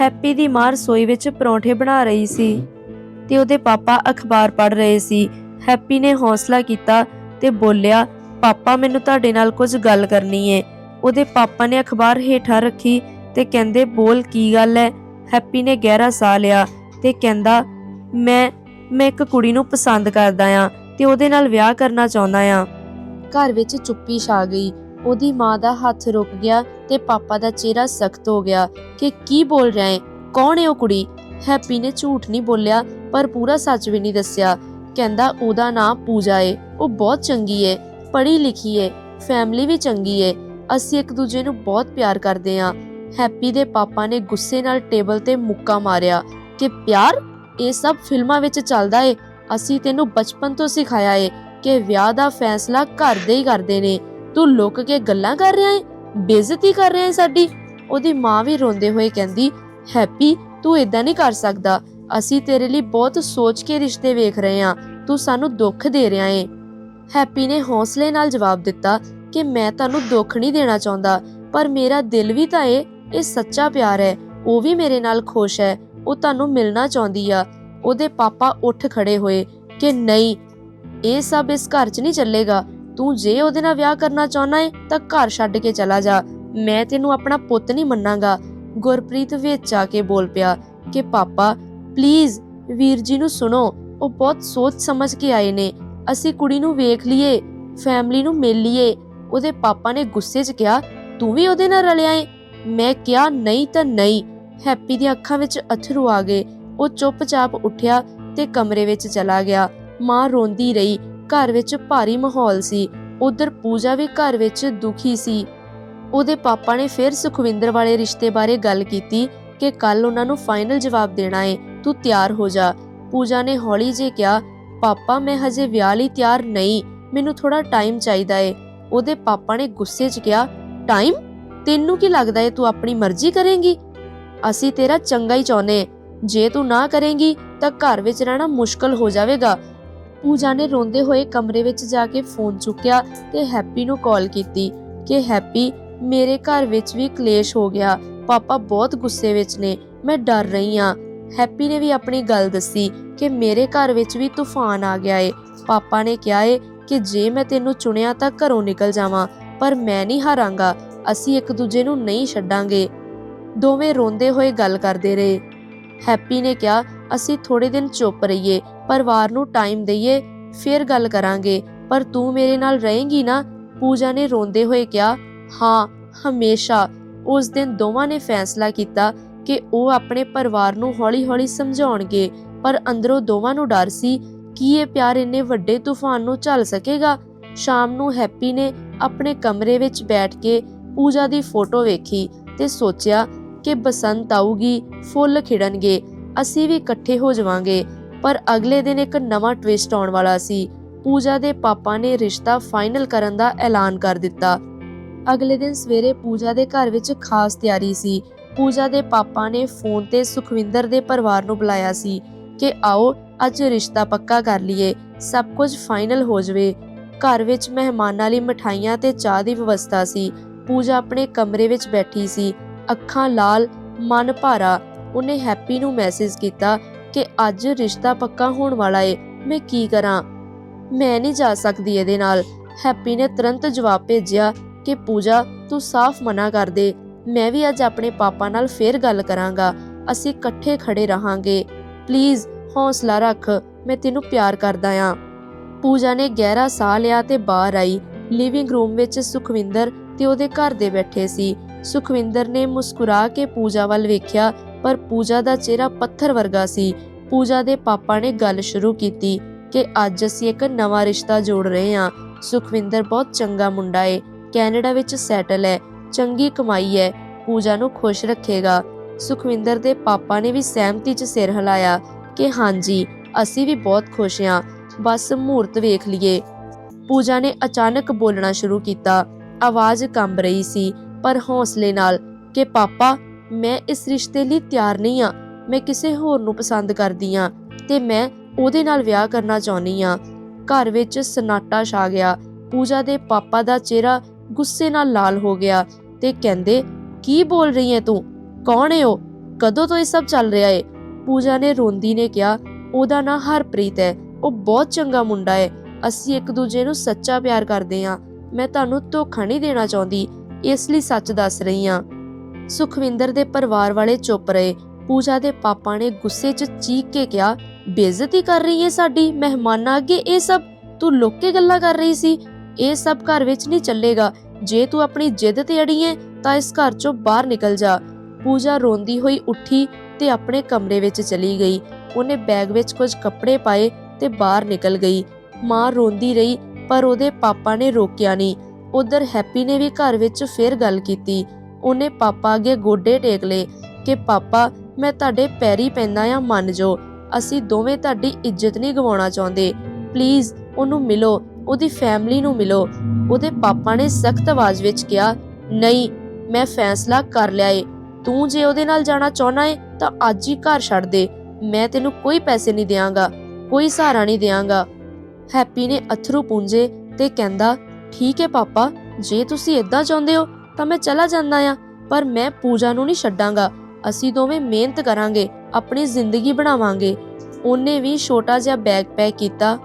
ਹੈਪੀ ਦੀ ਮਾਂ ਰਸੋਈ ਵਿੱਚ ਪਰੌਂਠੇ ਬਣਾ ਰਹੀ ਸੀ ਤੇ ਉਹਦੇ ਪਾਪਾ ਅਖਬਾਰ ਪੜ੍ਹ ਰਹੇ ਸੀ। ਹੈਪੀ ਨੇ ਹੌਸਲਾ ਕੀਤਾ ਤੇ ਬੋਲਿਆ ਪਾਪਾ ਮੈਨੂੰ ਤੁਹਾਡੇ ਨਾਲ ਕੁਝ ਗੱਲ ਕਰਨੀ ਏ। ਉਹਦੇ ਪਾਪਾ ਨੇ ਅਖਬਾਰ ਹੇਠਾਂ ਰੱਖੀ ਤੇ ਕਹਿੰਦੇ, ਬੋਲ ਕੀ ਗੱਲ ਹੈ ਹੈਪੀ ਨੇ ਗਹਿਰਾ ਸਾਹ ਲਿਆ ਤੇ ਕਹਿੰਦਾ, ਮੈਂ ਮੈਂ ਇੱਕ ਕੁੜੀ ਨੂੰ ਪਸੰਦ ਕਰਦਾ ਆ ਤੇ ਉਹਦੇ ਨਾਲ ਵਿਆਹ ਕਰਨਾ ਚਾਹੁੰਦਾ ਆ। ਘਰ ਵਿੱਚ ਚੁੱਪੀ ਛਾ ਗਈ। ਉਹਦੀ ਮਾਂ ਦਾ ਹੱਥ ਰੁਕ ਗਿਆ ਤੇ ਪਾਪਾ ਦਾ ਚਿਹਰਾ ਸਖਤ ਹੋ ਗਿਆ ਕਿ ਕੀ ਬੋਲ ਰਿਹਾ ਹੈ ਕੌਣ ਹੈ ਉਹ ਕੁੜੀ? ਹੈਪੀ ਨੇ ਝੂਠ ਨਹੀਂ ਬੋਲਿਆ, ਪਰ ਪੂਰਾ ਸੱਚ ਵੀ ਨਹੀਂ ਦੱਸਿਆ। ਕਹਿੰਦਾ, ਉਹਦਾ ਨਾਂ ਪੂਜਾ ਏ। ਉਹ ਬਹੁਤ ਚੰਗੀ ਏ। ਪੜ੍ਹੀ ਲਿਖੀ ਏ ਫੈਮਿਲੀ ਵੀ ਚੰਗੀ ਏ, ਅਸੀਂ ਇੱਕ ਦੂਜੇ ਨੂੰ ਬਹੁਤ ਪਿਆਰ ਕਰਦੇ ਹਾਂ ਹੈਪੀ ਦੇ ਪਾਪਾ ਨੇ ਗੁੱਸੇ ਨਾਲ ਟੇਬਲ ਤੇ ਮੁੱਕਾ ਮਾਰਿਆ ਕਿ ਪਿਆਰ, ਇਹ ਸਭ ਫਿਲਮਾਂ ਵਿੱਚ ਚੱਲਦਾ ਏ। ਅਸੀਂ ਤੈਨੂੰ ਬਚਪਨ ਤੋਂ ਸਿਖਾਇਆ ਏ ਕਿ ਵਿਆਹ ਦਾ ਫੈਸਲਾ ਘਰ ਦੇ ਹੀ ਕਰਦੇ ਨੇ। ਤੂੰ ਲੁੱਕ ਕੇ ਗੱਲਾਂ ਕਰ ਰਿਹਾ ਏ, ਬੇਇੱਜ਼ਤੀ ਕਰ ਰਿਹਾ ਏ ਸਾਡੀ। ਉਹਦੀ ਮਾਂ ਵੀ ਰੋਂਦੇ ਹੋਏ ਕਹਿੰਦੀ ਹੈਪੀ ਤੂੰ ਇਦਾਂ ਨਹੀਂ ਕਰ ਸਕਦਾ। ਅਸੀਂ ਤੇਰੇ ਲਈ ਬਹੁਤ ਸੋਚ ਕੇ ਰਿਸ਼ਤੇ ਵੇਖ ਰਹੇ ਹਾਂ ਤੂੰ ਸਾਨੂੰ ਦੁੱਖ ਦੇ ਰਿਹਾ ਏ। ਹੈਪੀ ਨੇ ਹੌਸਲੇ ਨਾਲ ਜਵਾਬ ਦਿੱਤਾ ਕਿ ਮੈਂ ਤੁਹਾਨੂੰ ਦੁੱਖ ਨਹੀਂ ਦੇਣਾ ਚਾਹੁੰਦਾ, ਪਰ ਮੇਰਾ ਦਿਲ ਵੀ ਤਾਂ ਏ ਇਹ ਸੱਚਾ ਪਿਆਰ ਹੈ, ਉਹ ਵੀ ਮੇਰੇ ਨਾਲ ਖੁਸ਼ ਹੈ, ਉਹ ਤੁਹਾਨੂੰ ਮਿਲਣਾ ਚਾਹੁੰਦੀ ਆ। ਉਹਦੇ ਪਾਪਾ ਉੱਠ ਖੜੇ ਹੋਏ ਕਿ ਨਹੀਂ, ਇਹ ਸਭ ਇਸ ਘਰ 'ਚ ਨਹੀਂ ਚੱਲੇਗਾ, ਤੂੰ ਜੇ ਉਹਦੇ ਨਾਲ ਵਿਆਹ ਕਰਨਾ ਚਾਹੁੰਦਾ ਏ, ਤਾਂ ਘਰ ਛੱਡ ਕੇ ਚਲਾ ਜਾ, ਮੈਂ ਤੈਨੂੰ ਆਪਣਾ ਪੁੱਤ ਨਹੀਂ ਮੰਨਾਂਗਾ। ਗੁਰਪ੍ਰੀਤ ਵਿੱਚ ਆ ਕੇ ਬੋਲ ਪਿਆ ਕਿ ਪਾਪਾ ਪਲੀਜ਼ ਵੀਰ ਜੀ ਨੂੰ ਸੁਣੋ, ਉਹ ਬਹੁਤ ਸੋਚ ਸਮਝ ਕੇ ਆਏ ਨੇ ਅਸੀਂ ਕੁੜੀ ਨੂੰ ਵੇਖ ਲਈਏ ਫੈਮਲੀ ਨੂੰ ਮਿਲ ਲਈਏ। ਉਹਦੇ ਪਾਪਾ ਨੇ ਗੁੱਸੇ 'ਚ ਕਿਹਾ, ਤੂੰ ਵੀ ਉਹਦੇ ਨਾਲ ਰਲਿਆ ਏ? ਮੈਂ ਕਿਹਾ, ਨਹੀਂ ਤਾਂ ਨਹੀਂ। ਹੈਪੀ ਦੀਆਂ ਅੱਖਾਂ ਵਿੱਚ ਅਥਰੂ ਆ ਗਏ। ਉਹ ਚੁੱਪਚਾਪ ਉੱਠਿਆ ਤੇ ਕਮਰੇ ਵਿੱਚ ਚਲਾ ਗਿਆ। ਮਾਂ ਰੋਂਦੀ ਰਹੀ। ਘਰ ਵਿੱਚ ਭਾਰੀ ਮਾਹੌਲ ਸੀ। ਉਧਰ ਪੂਜਾ ਵੀ ਘਰ ਵਿੱਚ ਦੁਖੀ ਸੀ। ਉਹਦੇ ਪਾਪਾ ਨੇ ਫਿਰ ਸੁਖਵਿੰਦਰ ਵਾਲੇ ਰਿਸ਼ਤੇ ਬਾਰੇ ਗੱਲ ਕੀਤੀ ਕਿ ਕੱਲ ਉਹਨਾਂ ਨੂੰ ਫਾਈਨਲ ਜਵਾਬ ਦੇਣਾ ਏ। ਤੂੰ ਤਿਆਰ ਹੋ ਜਾ। ਪੂਜਾ ਨੇ ਹੌਲੀ ਜਿਹੇ ਕਿਹਾ ਪਾਪਾ, ਮੈਂ ਹਜੇ ਵਿਆਹ ਲਈ ਤਿਆਰ ਨਹੀਂ। ਮੈਨੂੰ ਥੋੜਾ ਟਾਈਮ ਚਾਹੀਦਾ ਏ। ਉਹਦੇ ਪਾਪਾ ਨੇ ਗੁੱਸੇ 'ਚ ਕਿਹਾ ਟਾਈਮ ਤੈਨੂੰ ਕੀ ਲੱਗਦਾ ਏ, ਤੂੰ ਆਪਣੀ ਮਰਜ਼ੀ ਕਰੇਂਗੀ? ਅਸੀਂ ਤੇਰਾ ਚੰਗਾ ਹੀ ਚਾਹੁੰਦੇ ਜੇ ਤੂੰ ਨਾ ਕਰੇਂਗੀ, ਤਾਂ ਘਰ ਵਿੱਚ ਰਹਿਣਾ ਮੁਸ਼ਕਲ ਹੋ ਜਾਵੇਗਾ। ਪੂਜਾ ਨੇ ਰੋਂਦੇ ਹੋਏ ਕਮਰੇ ਵਿੱਚ ਜਾ ਕੇ ਫੋਨ ਚੁੱਕਿਆ ਤੇ ਹੈਪੀ ਨੂੰ ਕਾਲ ਕੀਤੀ ਕਿ, ਹੈਪੀ, ਮੇਰੇ ਘਰ ਵਿੱਚ ਵੀ ਕਲੇਸ਼ ਹੋ ਗਿਆ। ਪਾਪਾ ਬਹੁਤ ਗੁੱਸੇ ਵਿੱਚ ਨੇ। ਮੈਂ ਡਰ ਰਹੀ ਹਾਂ ਹੈਪੀ ਨੇ ਵੀ ਆਪਣੀ ਗੱਲ ਦੱਸੀ ਕਿ ਮੇਰੇ ਘਰ ਵਿੱਚ ਵੀ ਤੂਫਾਨ ਆ ਗਿਆ ਏ। ਪਾਪਾ ਨੇ ਕਿਹਾ ਏ ਕਿ ਜੇ ਮੈਂ ਤੈਨੂੰ ਚੁਣਿਆ ਤਾਂ ਘਰੋਂ ਨਿਕਲ ਜਾਵਾਂ, ਪਰ ਮੈਂ ਨਹੀਂ ਹਾਰਾਂਗਾ, ਅਸੀਂ ਇੱਕ ਦੂਜੇ ਨੂੰ ਨਹੀਂ ਛੱਡਾਂਗੇ। ਦੋਵੇਂ ਰੋਂਦੇ ਹੋਏ ਗੱਲ ਕਰਦੇ ਰਹੇ। ਹੈਪੀ ਨੇ ਕਿਹਾ, ਅਸੀਂ ਥੋੜੇ ਦਿਨ ਚੁੱਪ ਰਹੀਏ, ਪਰਿਵਾਰ ਨੂੰ ਟਾਈਮ ਦਈਏ, ਫਿਰ ਗੱਲ ਕਰਾਂਗੇ, ਪਰ ਤੂੰ ਮੇਰੇ ਨਾਲ ਰਹੇਂਗੀ ਨਾ? ਪੂਜਾ ਨੇ ਰੋਂਦੇ ਹੋਏ ਕਿਹਾ, ਹਾਂ, ਹਮੇਸ਼ਾ। ਉਸ ਦਿਨ ਦੋਵਾਂ ਨੇ ਫੈਸਲਾ ਕੀਤਾ ਕਿ ਉਹ ਆਪਣੇ ਪਰਿਵਾਰ ਨੂੰ ਹੌਲੀ-ਹੌਲੀ ਸਮਝਾਉਣਗੇ। ਪਰ ਅੰਦਰੋਂ ਦੋਵਾਂ ਨੂੰ ਡਰ ਸੀ ਕਿ ਇਹ ਪਿਆਰ ਇੰਨੇ ਵੱਡੇ ਤੂਫਾਨ ਨੂੰ ਝੱਲ ਸਕੇਗਾ। ਸ਼ਾਮ ਨੂੰ ਹੈਪੀ ਨੇ ਆਪਣੇ ਕਮਰੇ ਵਿੱਚ ਬੈਠ ਕੇ ਪੂਜਾ ਦੀ ਫੋਟੋ ਵੇਖੀ ਤੇ ਸੋਚਿਆ ਕਿ ਬਸੰਤ ਆਊਗੀ, ਫੁੱਲ ਖਿੜਨਗੇ, ਅਸੀਂ ਵੀ ਇਕੱਠੇ ਹੋ ਜਾਵਾਂਗੇ। ਪਰ ਅਗਲੇ ਦਿਨ ਇੱਕ ਨਵਾਂ ਟਵਿਸਟ ਆਉਣ ਵਾਲਾ ਸੀ। ਪੂਜਾ ਦੇ ਪਾਪਾ ਨੇ ਰਿਸ਼ਤਾ ਫਾਈਨਲ ਕਰਨ ਦਾ ਐਲਾਨ ਕਰ ਦਿੱਤਾ। ਅਗਲੇ ਦਿਨ ਸਵੇਰੇ ਪੂਜਾ ਦੇ ਘਰ ਵਿੱਚ ਖਾਸ ਤਿਆਰੀ ਸੀ। ਪੂਜਾ ਦੇ ਪਾਪਾ ਨੇ ਫੋਨ ਤੇ ਸੁਖਵਿੰਦਰ ਦੇ ਪਰਿਵਾਰ ਨੂੰ ਬੁਲਾਇਆ ਸੀ ਕਿ ਆਓ ਅੱਜ ਰਿਸ਼ਤਾ ਪੱਕਾ ਕਰ ਲਈਏ, ਸਭ ਕੁਝ ਫਾਈਨਲ ਹੋ ਜਵੇ। ਘਰ ਵਿੱਚ ਮਹਿਮਾਨਾਂ ਲਈ ਮਠਾਈਆਂ ਤੇ ਚਾਹ ਦੀ ਵਿਵਸਥਾ ਸੀ। ਪੂਜਾ ਆਪਣੇ ਕਮਰੇ ਵਿੱਚ ਬੈਠੀ ਸੀ। ਅੱਖਾਂ ਲਾਲ, ਮਨ ਭਾਰਾ, ਉਹਨੇ ਹੈਪੀ ਨੂੰ ਮੈਸੇਜ ਕੀਤਾ ਕਿ ਅੱਜ ਰਿਸ਼ਤਾ ਪੱਕਾ ਹੋਣ ਵਾਲਾ ਏ, ਮੈਂ ਕੀ ਕਰਾਂ? ਮੈਂ ਨਹੀਂ ਜਾ ਸਕਦੀ ਇਹਦੇ ਨਾਲ। ਹੈਪੀ ਨੇ ਤੁਰੰਤ ਜਵਾਬ ਭੇਜਿਆ ਕਿ ਪੂਜਾ, ਤੂੰ ਸਾਫ਼ ਮਨਾ ਕਰ ਦੇ। ਮੈਂ ਵੀ ਅੱਜ ਆਪਣੇ ਪਾਪਾ ਨਾਲ ਫੇਰ ਗੱਲ ਕਰਾਂਗਾ। ਅਸੀਂ ਇਕੱਠੇ ਖੜੇ ਰਹਾਂਗੇ। ਪਲੀਜ਼, ਹੌਸਲਾ ਰੱਖ। ਮੈਂ ਤੈਨੂੰ ਪਿਆਰ ਕਰਦਾ ਆਂ। ਪੂਜਾ ਨੇ ਗਹਿਰਾ ਸਾਹ ਲਿਆ ਤੇ ਬਾਹਰ ਆਈ। ਲਿਵਿੰਗ ਰੂਮ ਵਿੱਚ ਸੁਖਵਿੰਦਰ ਤੇ ਉਹਦੇ ਘਰ ਦੇ ਬੈਠੇ ਸੀ। ਸੁਖਵਿੰਦਰ ਨੇ ਮੁਸਕਰਾ ਕੇ ਪੂਜਾ ਵੱਲ ਵੇਖਿਆ, ਪਰ ਪੂਜਾ ਦਾ ਚਿਹਰਾ ਪੱਥਰ ਵਰਗਾ ਸੀ। ਪੂਜਾ ਦੇ ਪਾਪਾ ਨੇ ਗੱਲ ਸ਼ੁਰੂ ਕੀਤੀ ਕਿ ਅੱਜ ਅਸੀਂ ਇੱਕ ਨਵਾਂ ਰਿਸ਼ਤਾ ਜੋੜ ਰਹੇ ਹਾਂ ਸੁਖਵਿੰਦਰ ਬਹੁਤ ਚੰਗਾ ਮੁੰਡਾ ਏ। ਕੈਨੇਡਾ ਵਿੱਚ ਸੈਟਲ ਹੈ। ਚੰਗੀ ਕਮਾਈ ਹੈ, ਪੂਜਾ ਨੂੰ ਖੁਸ਼ ਰੱਖੇਗਾ। ਸੁਖਵਿੰਦਰ ਦੇ ਪਾਪਾ ਨੇ ਵੀ ਸਹਿਮਤੀ 'ਚ ਸਿਰ ਹਿਲਾਇਆ ਕਿ ਹਾਂਜੀ, ਅਸੀਂ ਵੀ ਬਹੁਤ ਖੁਸ਼ ਹਾਂ, ਬਸ ਮਹੂਰਤ ਵੇਖ ਲਈਏ। ਪੂਜਾ ਨੇ ਅਚਾਨਕ ਬੋਲਣਾ ਸ਼ੁਰੂ ਕੀਤਾ। ਆਵਾਜ਼ ਕੰਬ ਰਹੀ ਸੀ, ਪਰ ਹੌਸਲੇ ਨਾਲ ਕਿ ਪਾਪਾ, ਮੈਂ ਇਸ ਰਿਸ਼ਤੇ ਲਈ ਤਿਆਰ ਨਹੀਂ ਆ ਮੈਂ ਕਿਸੇ ਹੋਰ ਨੂੰ ਪਸੰਦ ਕਰਦੀ ਆ ਤੇ ਮੈਂ ਉਹਦੇ ਨਾਲ ਵਿਆਹ ਕਰਨਾ ਚਾਹੁੰਦੀ ਆ ਘਰ ਵਿੱਚ ਸਨਾਟਾ ਛਾ ਗਿਆ। ਪੂਜਾ ਦੇ ਪਾਪਾ ਦਾ ਚਿਹਰਾ ਗੁੱਸੇ ਨਾਲ ਲਾਲ ਹੋ ਗਿਆ ਤੇ ਕਹਿੰਦੇ, ਕੀ ਬੋਲ ਰਹੀ ਹੈ ਤੂੰ? ਕੌਣ ਹੈ ਉਹ? ਕਦੋਂ ਤੋਂ ਇਹ ਸਭ ਚੱਲ ਰਿਹਾ ਹੈ ਪੂਜਾ ਨੇ ਰੋਂਦੀ ਨੇ ਕਿਹਾ, ਉਹਦਾ ਨਾਂ ਹਰਪ੍ਰੀਤ ਹੈ ਉਹ ਬਹੁਤ ਚੰਗਾ ਮੁੰਡਾ ਹੈ ਅਸੀਂ ਇੱਕ ਦੂਜੇ ਨੂੰ ਸੱਚਾ ਪਿਆਰ ਕਰਦੇ ਹਾਂ ਮੈਂ ਤੁਹਾਨੂੰ ਧੋਖਾ ਨਹੀਂ ਦੇਣਾ ਚਾਹੁੰਦੀ। ਇਸ ਲਈ ਸੱਚ ਦੱਸ ਰਹੀ ਹਾਂ ਸੁਖਵਿੰਦਰ ਦੇ ਪਰਿਵਾਰ ਵਾਲੇ ਚੁੱਪ ਰਹੇ। ਪੂਜਾ ਦੇ ਪਾਪਾ ਨੇ ਗੁੱਸੇ 'ਚ ਚੀਕ ਕੇ ਕਿਹਾ, ਬੇਇੱਜ਼ਤੀ ਕਰ ਰਹੀ ਹੈ ਸਾਡੀ ਮਹਿਮਾਨਾਂ ਅੱਗੇ ਇਹ ਸਭ? ਤੂੰ ਲੁੱਕ ਕੇ ਗੱਲਾਂ ਕਰ ਰਹੀ ਸੀ? ਇਹ ਸਭ ਘਰ ਵਿੱਚ ਨਹੀਂ ਚੱਲੇਗਾ। ਜੇ ਤੂੰ ਆਪਣੀ ਜਿੱਦ ਤੇ ਅੜੀ ਤਾਂ ਇਸ ਘਰ 'ਚੋਂ ਬਾਹਰ ਨਿਕਲ ਜਾ। ਪੂਜਾ ਰੋਂਦੀ ਹੋਈ ਉੱਠੀ ਤੇ ਆਪਣੇ ਕਮਰੇ ਵਿੱਚ ਚਲੀ ਗਈ। ਉਹਨੇ ਬੈਗ ਵਿੱਚ ਕੁਝ ਕੱਪੜੇ ਪਾਏ ਤੇ ਬਾਹਰ ਨਿਕਲ ਗਈ। ਮਾਂ ਰੋਂਦੀ ਰਹੀ, ਪਰ ਉਹਦੇ ਪਾਪਾ ਨੇ ਰੋਕਿਆ ਨਹੀਂ। ਉਧਰ ਹੈਪੀ ਨੇ ਵੀ ਘਰ ਵਿੱਚ ਫਿਰ ਗੱਲ ਕੀਤੀ। ਉਹਨੇ ਪਾਪਾ ਅੱਗੇ ਗੋਡੇ ਟੇਕ ਲਏ ਕਿ, ਪਾਪਾ, ਮੈਂ ਤੁਹਾਡੇ ਪੈਰੀ ਪੈਂਦਾ ਆ ਮੰਨ ਜੋ ਅਸੀਂ ਦੋਵੇਂ ਤੁਹਾਡੀ ਇੱਜ਼ਤ ਨਹੀਂ ਗਵਾਉਣਾ ਚਾਹੁੰਦੇ। ਪਲੀਜ਼, ਉਹਨੂੰ ਮਿਲੋ। ਉਹਦੀ ਫੈਮਿਲੀ ਨੂੰ ਮਿਲੋ। ਉਹਦੇ ਪਾਪਾ ਨੇ ਸਖਤ ਆਵਾਜ਼ ਵਿੱਚ ਕਿਹਾ, ਨਹੀਂ, ਮੈਂ ਫੈਸਲਾ ਕਰ ਲਿਆ ਏ। ਤੂੰ ਜੇ ਉਹਦੇ ਨਾਲ ਜਾਣਾ ਚਾਹਨਾ ਏ, ਤਾਂ ਅੱਜ ਹੀ ਘਰ ਛੱਡ ਦੇ। ਮੈਂ ਤੈਨੂੰ ਕੋਈ ਪੈਸੇ ਨਹੀਂ ਦਿਆਂਗਾ, ਕੋਈ ਸਹਾਰਾ ਨਹੀਂ ਦਿਆਂਗਾ। ਹੈਪੀ ਨੇ ਅਥਰੂ ਪੂੰਝੇ ਤੇ ਕਹਿੰਦਾ, ਠੀਕ ਹੈ ਪਾਪਾ, ਜੇ ਤੁਸੀਂ ਇਦਾਂ ਚਾਹੁੰਦੇ ਹੋ, ਤਾਂ ਮੈਂ ਚਲਾ ਜਾਂਦਾ ਆ, ਪਰ ਮੈਂ ਪੂਜਾ ਨੂੰ ਨਹੀਂ ਛੱਡਾਂਗਾ। ਅਸੀਂ ਦੋਵੇਂ ਮਿਹਨਤ ਕਰਾਂਗੇ, ਆਪਣੀ ਜ਼ਿੰਦਗੀ ਬਣਾਵਾਂਗੇ। ਉਹਨੇ ਵੀ ਛੋਟਾ ਜਿਹਾ ਬੈਗ ਪੈਕ ਕੀਤਾ।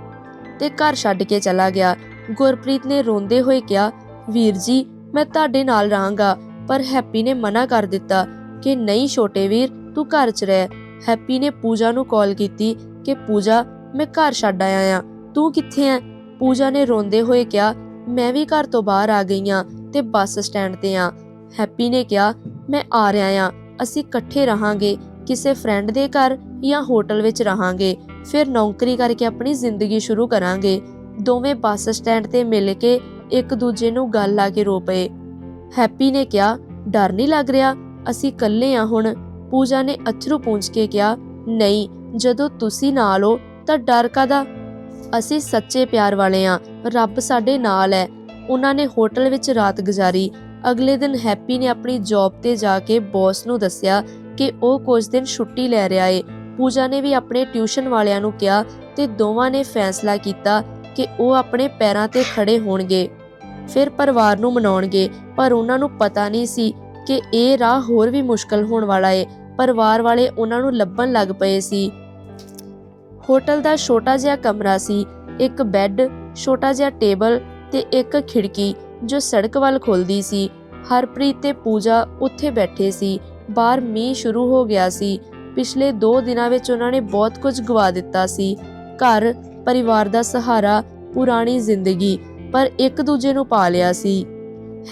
ਤੇ ਘਰ ਛੱਡ ਕੇ ਚਲਾ ਗਿਆ। ਗੁਰਪ੍ਰੀਤ ਨੇ ਰੋਂਦੇ ਹੋਏ ਕਿਹਾ, ਵੀਰ ਜੀ, ਮੈਂ ਤੁਹਾਡੇ ਨਾਲ ਰਹਾਂਗਾ, ਪਰ ਹੈਪੀ ਨੇ ਮਨਾ ਕਰ ਦਿੱਤਾ ਕਿ ਨਹੀਂ ਛੋਟੇ ਵੀਰ, ਤੂੰ ਘਰ 'ਚ ਰਹਿ। ਹੈਪੀ ਨੇ ਪੂਜਾ ਨੂੰ ਕਾਲ ਕੀਤੀ ਕਿ, ਪੂਜਾ, ਮੈਂ ਘਰ ਛੱਡ ਆਇਆ ਆ। ਤੂੰ ਕਿੱਥੇ ਐ ਪੂਜਾ ਨੇ ਰੋਂਦੇ ਹੋਏ ਕਿਹਾ, ਮੈਂ ਵੀ ਘਰ ਤੋਂ ਬਾਹਰ ਆ ਗਈ ਆ ਤੇ ਬੱਸ ਸਟੈਂਡ ਤੇ ਆ। ਹੈਪੀ ਨੇ ਕਿਹਾ, ਮੈਂ ਆ ਰਿਹਾ ਆ। ਅਸੀਂ ਇਕੱਠੇ ਰਹਾਂਗੇ, ਕਿਸੇ ਫਰੈਂਡ ਦੇ ਘਰ ਜਾਂ ਹੋਟਲ ਵਿੱਚ ਰਹਾਂਗੇ। ਫਿਰ ਨੌਕਰੀ ਕਰਕੇ ਆਪਣੀ ਜ਼ਿੰਦਗੀ ਸ਼ੁਰੂ ਕਰਾਂਗੇ। ਦੋਵੇਂ ਬੱਸ ਸਟੈਂਡ ਤੇ ਮਿਲ ਕੇ ਇੱਕ ਦੂਜੇ ਨੂੰ ਗੱਲ ਲਾ ਕੇ ਰੋ ਪਏ। ਹੈਪੀ ਨੇ ਕਿਹਾ, ਡਰ ਨਹੀਂ ਲੱਗ ਰਿਹਾ? ਅਸੀਂ ਇਕੱਲੇ ਆ ਹੁਣ। ਪੂਜਾ ਨੇ ਅਥਰੂ ਪੂੰਝ ਕੇ ਕਿਹਾ, ਨਹੀਂ, ਜਦੋਂ ਤੁਸੀਂ ਨਾਲ ਹੋ, ਤਾਂ ਡਰ ਕਾਦਾ ਅਸੀਂ ਸੱਚੇ ਪਿਆਰ ਵਾਲੇ ਆ, ਰੱਬ ਸਾਡੇ ਨਾਲ ਹੈ ਉਹਨਾਂ ਨੇ ਹੋਟਲ ਵਿੱਚ ਰਾਤ ਗੁਜ਼ਾਰੀ। ਅਗਲੇ ਦਿਨ ਹੈਪੀ ਨੇ ਆਪਣੀ ਜੌਬ ਤੇ ਜਾ ਕੇ ਬੌਸ ਨੂੰ ਦੱਸਿਆ ਕਿ ਉਹ ਕੁਝ ਦਿਨ ਛੁੱਟੀ ਲੈ ਰਿਹਾ ਏ। ਪੂਜਾ ਨੇ ਵੀ ਆਪਣੇ ਟਿਊਸ਼ਨ ਵਾਲਿਆਂ ਨੂੰ ਕਿਹਾ ਤੇ ਦੋਵਾਂ ਨੇ ਫੈਸਲਾ ਕੀਤਾ ਕਿ ਉਹ ਆਪਣੇ ਪੈਰਾਂ ਤੇ ਖੜੇ ਹੋਣਗੇ। ਫਿਰ ਪਰਿਵਾਰ ਨੂੰ ਮਨਾਉਣਗੇ, ਪਰ ਉਹਨਾਂ ਨੂੰ ਪਤਾ ਨਹੀਂ ਸੀ ਕਿ ਇਹ ਰਾਹ ਹੋਰ ਵੀ ਮੁਸ਼ਕਲ ਹੋਣ ਵਾਲਾ ਏ। ਪਰਿਵਾਰ ਵਾਲੇ ਉਹਨਾਂ ਨੂੰ ਲੱਭਣ ਲੱਗ ਪਏ ਸੀ। ਹੋਟਲ ਦਾ ਛੋਟਾ ਜਿਹਾ ਕਮਰਾ ਸੀ, ਇੱਕ ਬੈੱਡ, ਛੋਟਾ ਜਿਹਾ ਟੇਬਲ ਤੇ ਇੱਕ ਖਿੜਕੀ ਜੋ ਸੜਕ ਵੱਲ ਖੁੱਲਦੀ ਸੀ। ਹਰਪ੍ਰੀਤ ਤੇ ਪੂਜਾ ਉੱਥੇ ਬੈਠੇ ਸੀ। ਬਾਹਰ ਮੀਂਹ ਸ਼ੁਰੂ ਹੋ ਗਿਆ ਸੀ। ਪਿਛਲੇ 2 ਦਿਨਾਂ ਵਿੱਚ ਉਹਨਾਂ ਨੇ ਬਹੁਤ ਕੁਝ ਗਵਾ ਦਿੱਤਾ ਸੀ। ਘਰ, ਪਰਿਵਾਰ ਦਾ ਸਹਾਰਾ, ਪੁਰਾਣੀ ਜ਼ਿੰਦਗੀ, ਪਰ ਇੱਕ ਦੂਜੇ ਨੂੰ ਪਾ ਲਿਆ ਸੀ।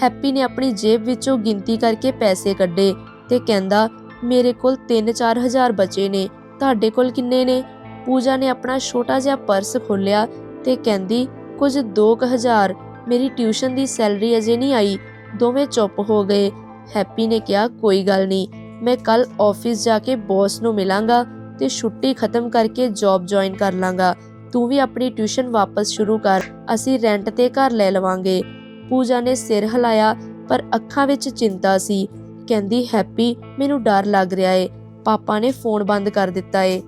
ਹੈਪੀ ਨੇ ਆਪਣੀ ਜੇਬ ਵਿੱਚੋਂ ਗਿਣਤੀ ਕਰਕੇ ਪੈਸੇ ਕੱਢੇ ਤੇ ਕਹਿੰਦਾ, ਮੇਰੇ ਕੋਲ 3-4 ਹਜ਼ਾਰ ਬਚੇ ਨੇ, ਤੁਹਾਡੇ ਕੋਲ ਕਿੰਨੇ ਨੇ? ਪੂਜਾ ਨੇ ਆਪਣਾ ਛੋਟਾ ਜਿਹਾ ਪਰਸ ਖੋਲ੍ਹਿਆ ਤੇ ਕਹਿੰਦੀ, ਕੁਝ 2000 ਮੇਰੀ ਟਿਊਸ਼ਨ ਦੀ ਸੈਲਰੀ ਅਜੇ ਨਹੀਂ ਆਈ, ਦੋਵੇਂ ਚੁੱਪ ਹੋ ਗਏ। ਹੈਪੀ ਨੇ ਕਿਹਾ, ਕੋਈ ਗੱਲ ਨਹੀਂ ਮੈਂ ਕੱਲ ਆਫਿਸ ਜਾ ਕੇ ਬੌਸ ਨੂੰ ਮਿਲਾਂਗਾ ਤੇ ਛੁੱਟੀ ਖਤਮ ਕਰਕੇ ਜੌਬ ਜੁਆਇਨ ਕਰ ਲਾਂਗਾ। ਤੂੰ ਵੀ ਆਪਣੀ ਟਿਊਸ਼ਨ ਵਾਪਸ ਸ਼ੁਰੂ ਕਰ, ਅਸੀਂ ਰੈਂਟ ਤੇ ਘਰ ਲੈ ਲਵਾਂਗੇ। ਪੂਜਾ ਨੇ ਸਿਰ ਹਿਲਾਇਆ, ਪਰ ਅੱਖਾਂ ਵਿੱਚ ਚਿੰਤਾ ਸੀ। ਕਹਿੰਦੀ, ਹੈਪੀ, ਮੈਨੂੰ ਡਰ ਲੱਗ ਰਿਹਾ ਏ। ਪਾਪਾ ਨੇ ਫੋਨ ਬੰਦ ਕਰ ਦਿੱਤਾ ਏ।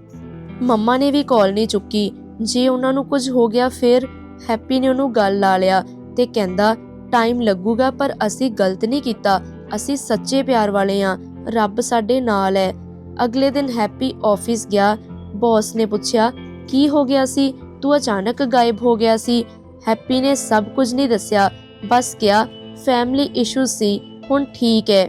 ਮੰਮਾ ਨੇ ਵੀ ਕਾਲ ਨਹੀਂ ਚੁੱਕੀ। ਜੇ ਉਹਨਾਂ ਨੂੰ ਕੁਝ ਹੋ ਗਿਆ ਫਿਰ? ਹੈਪੀ ਨੇ ਉਹਨੂੰ ਗੱਲ ਲਾ ਲਿਆ ਤੇ ਕਹਿੰਦਾ ਟਾਈਮ ਲੱਗੂਗਾ, ਪਰ ਅਸੀਂ ਗਲਤ ਨਹੀਂ ਕੀਤਾ। ਅਸੀਂ ਸੱਚੇ ਪਿਆਰ ਵਾਲੇ ਆ। ਰੱਬ ਸਾਡੇ ਨਾਲ ਹੈ ਅਗਲੇ ਦਿਨ ਹੈਪੀ ਆਫਿਸ ਗਿਆ। ਬੌਸ ਨੇ ਪੁੱਛਿਆ, ਕੀ ਹੋ ਗਿਆ ਸੀ? ਤੂੰ ਅਚਾਨਕ ਗਾਇਬ ਹੋ ਗਿਆ ਸੀ? ਹੈਪੀ ਨੇ ਸਭ ਕੁਝ ਨਹੀਂ ਦੱਸਿਆ। ਬਸ ਕਿਹਾ ਫੈਮਿਲੀ ਇਸ਼ੂਜ਼ ਸੀ, ਹੁਣ ਠੀਕ ਹੈ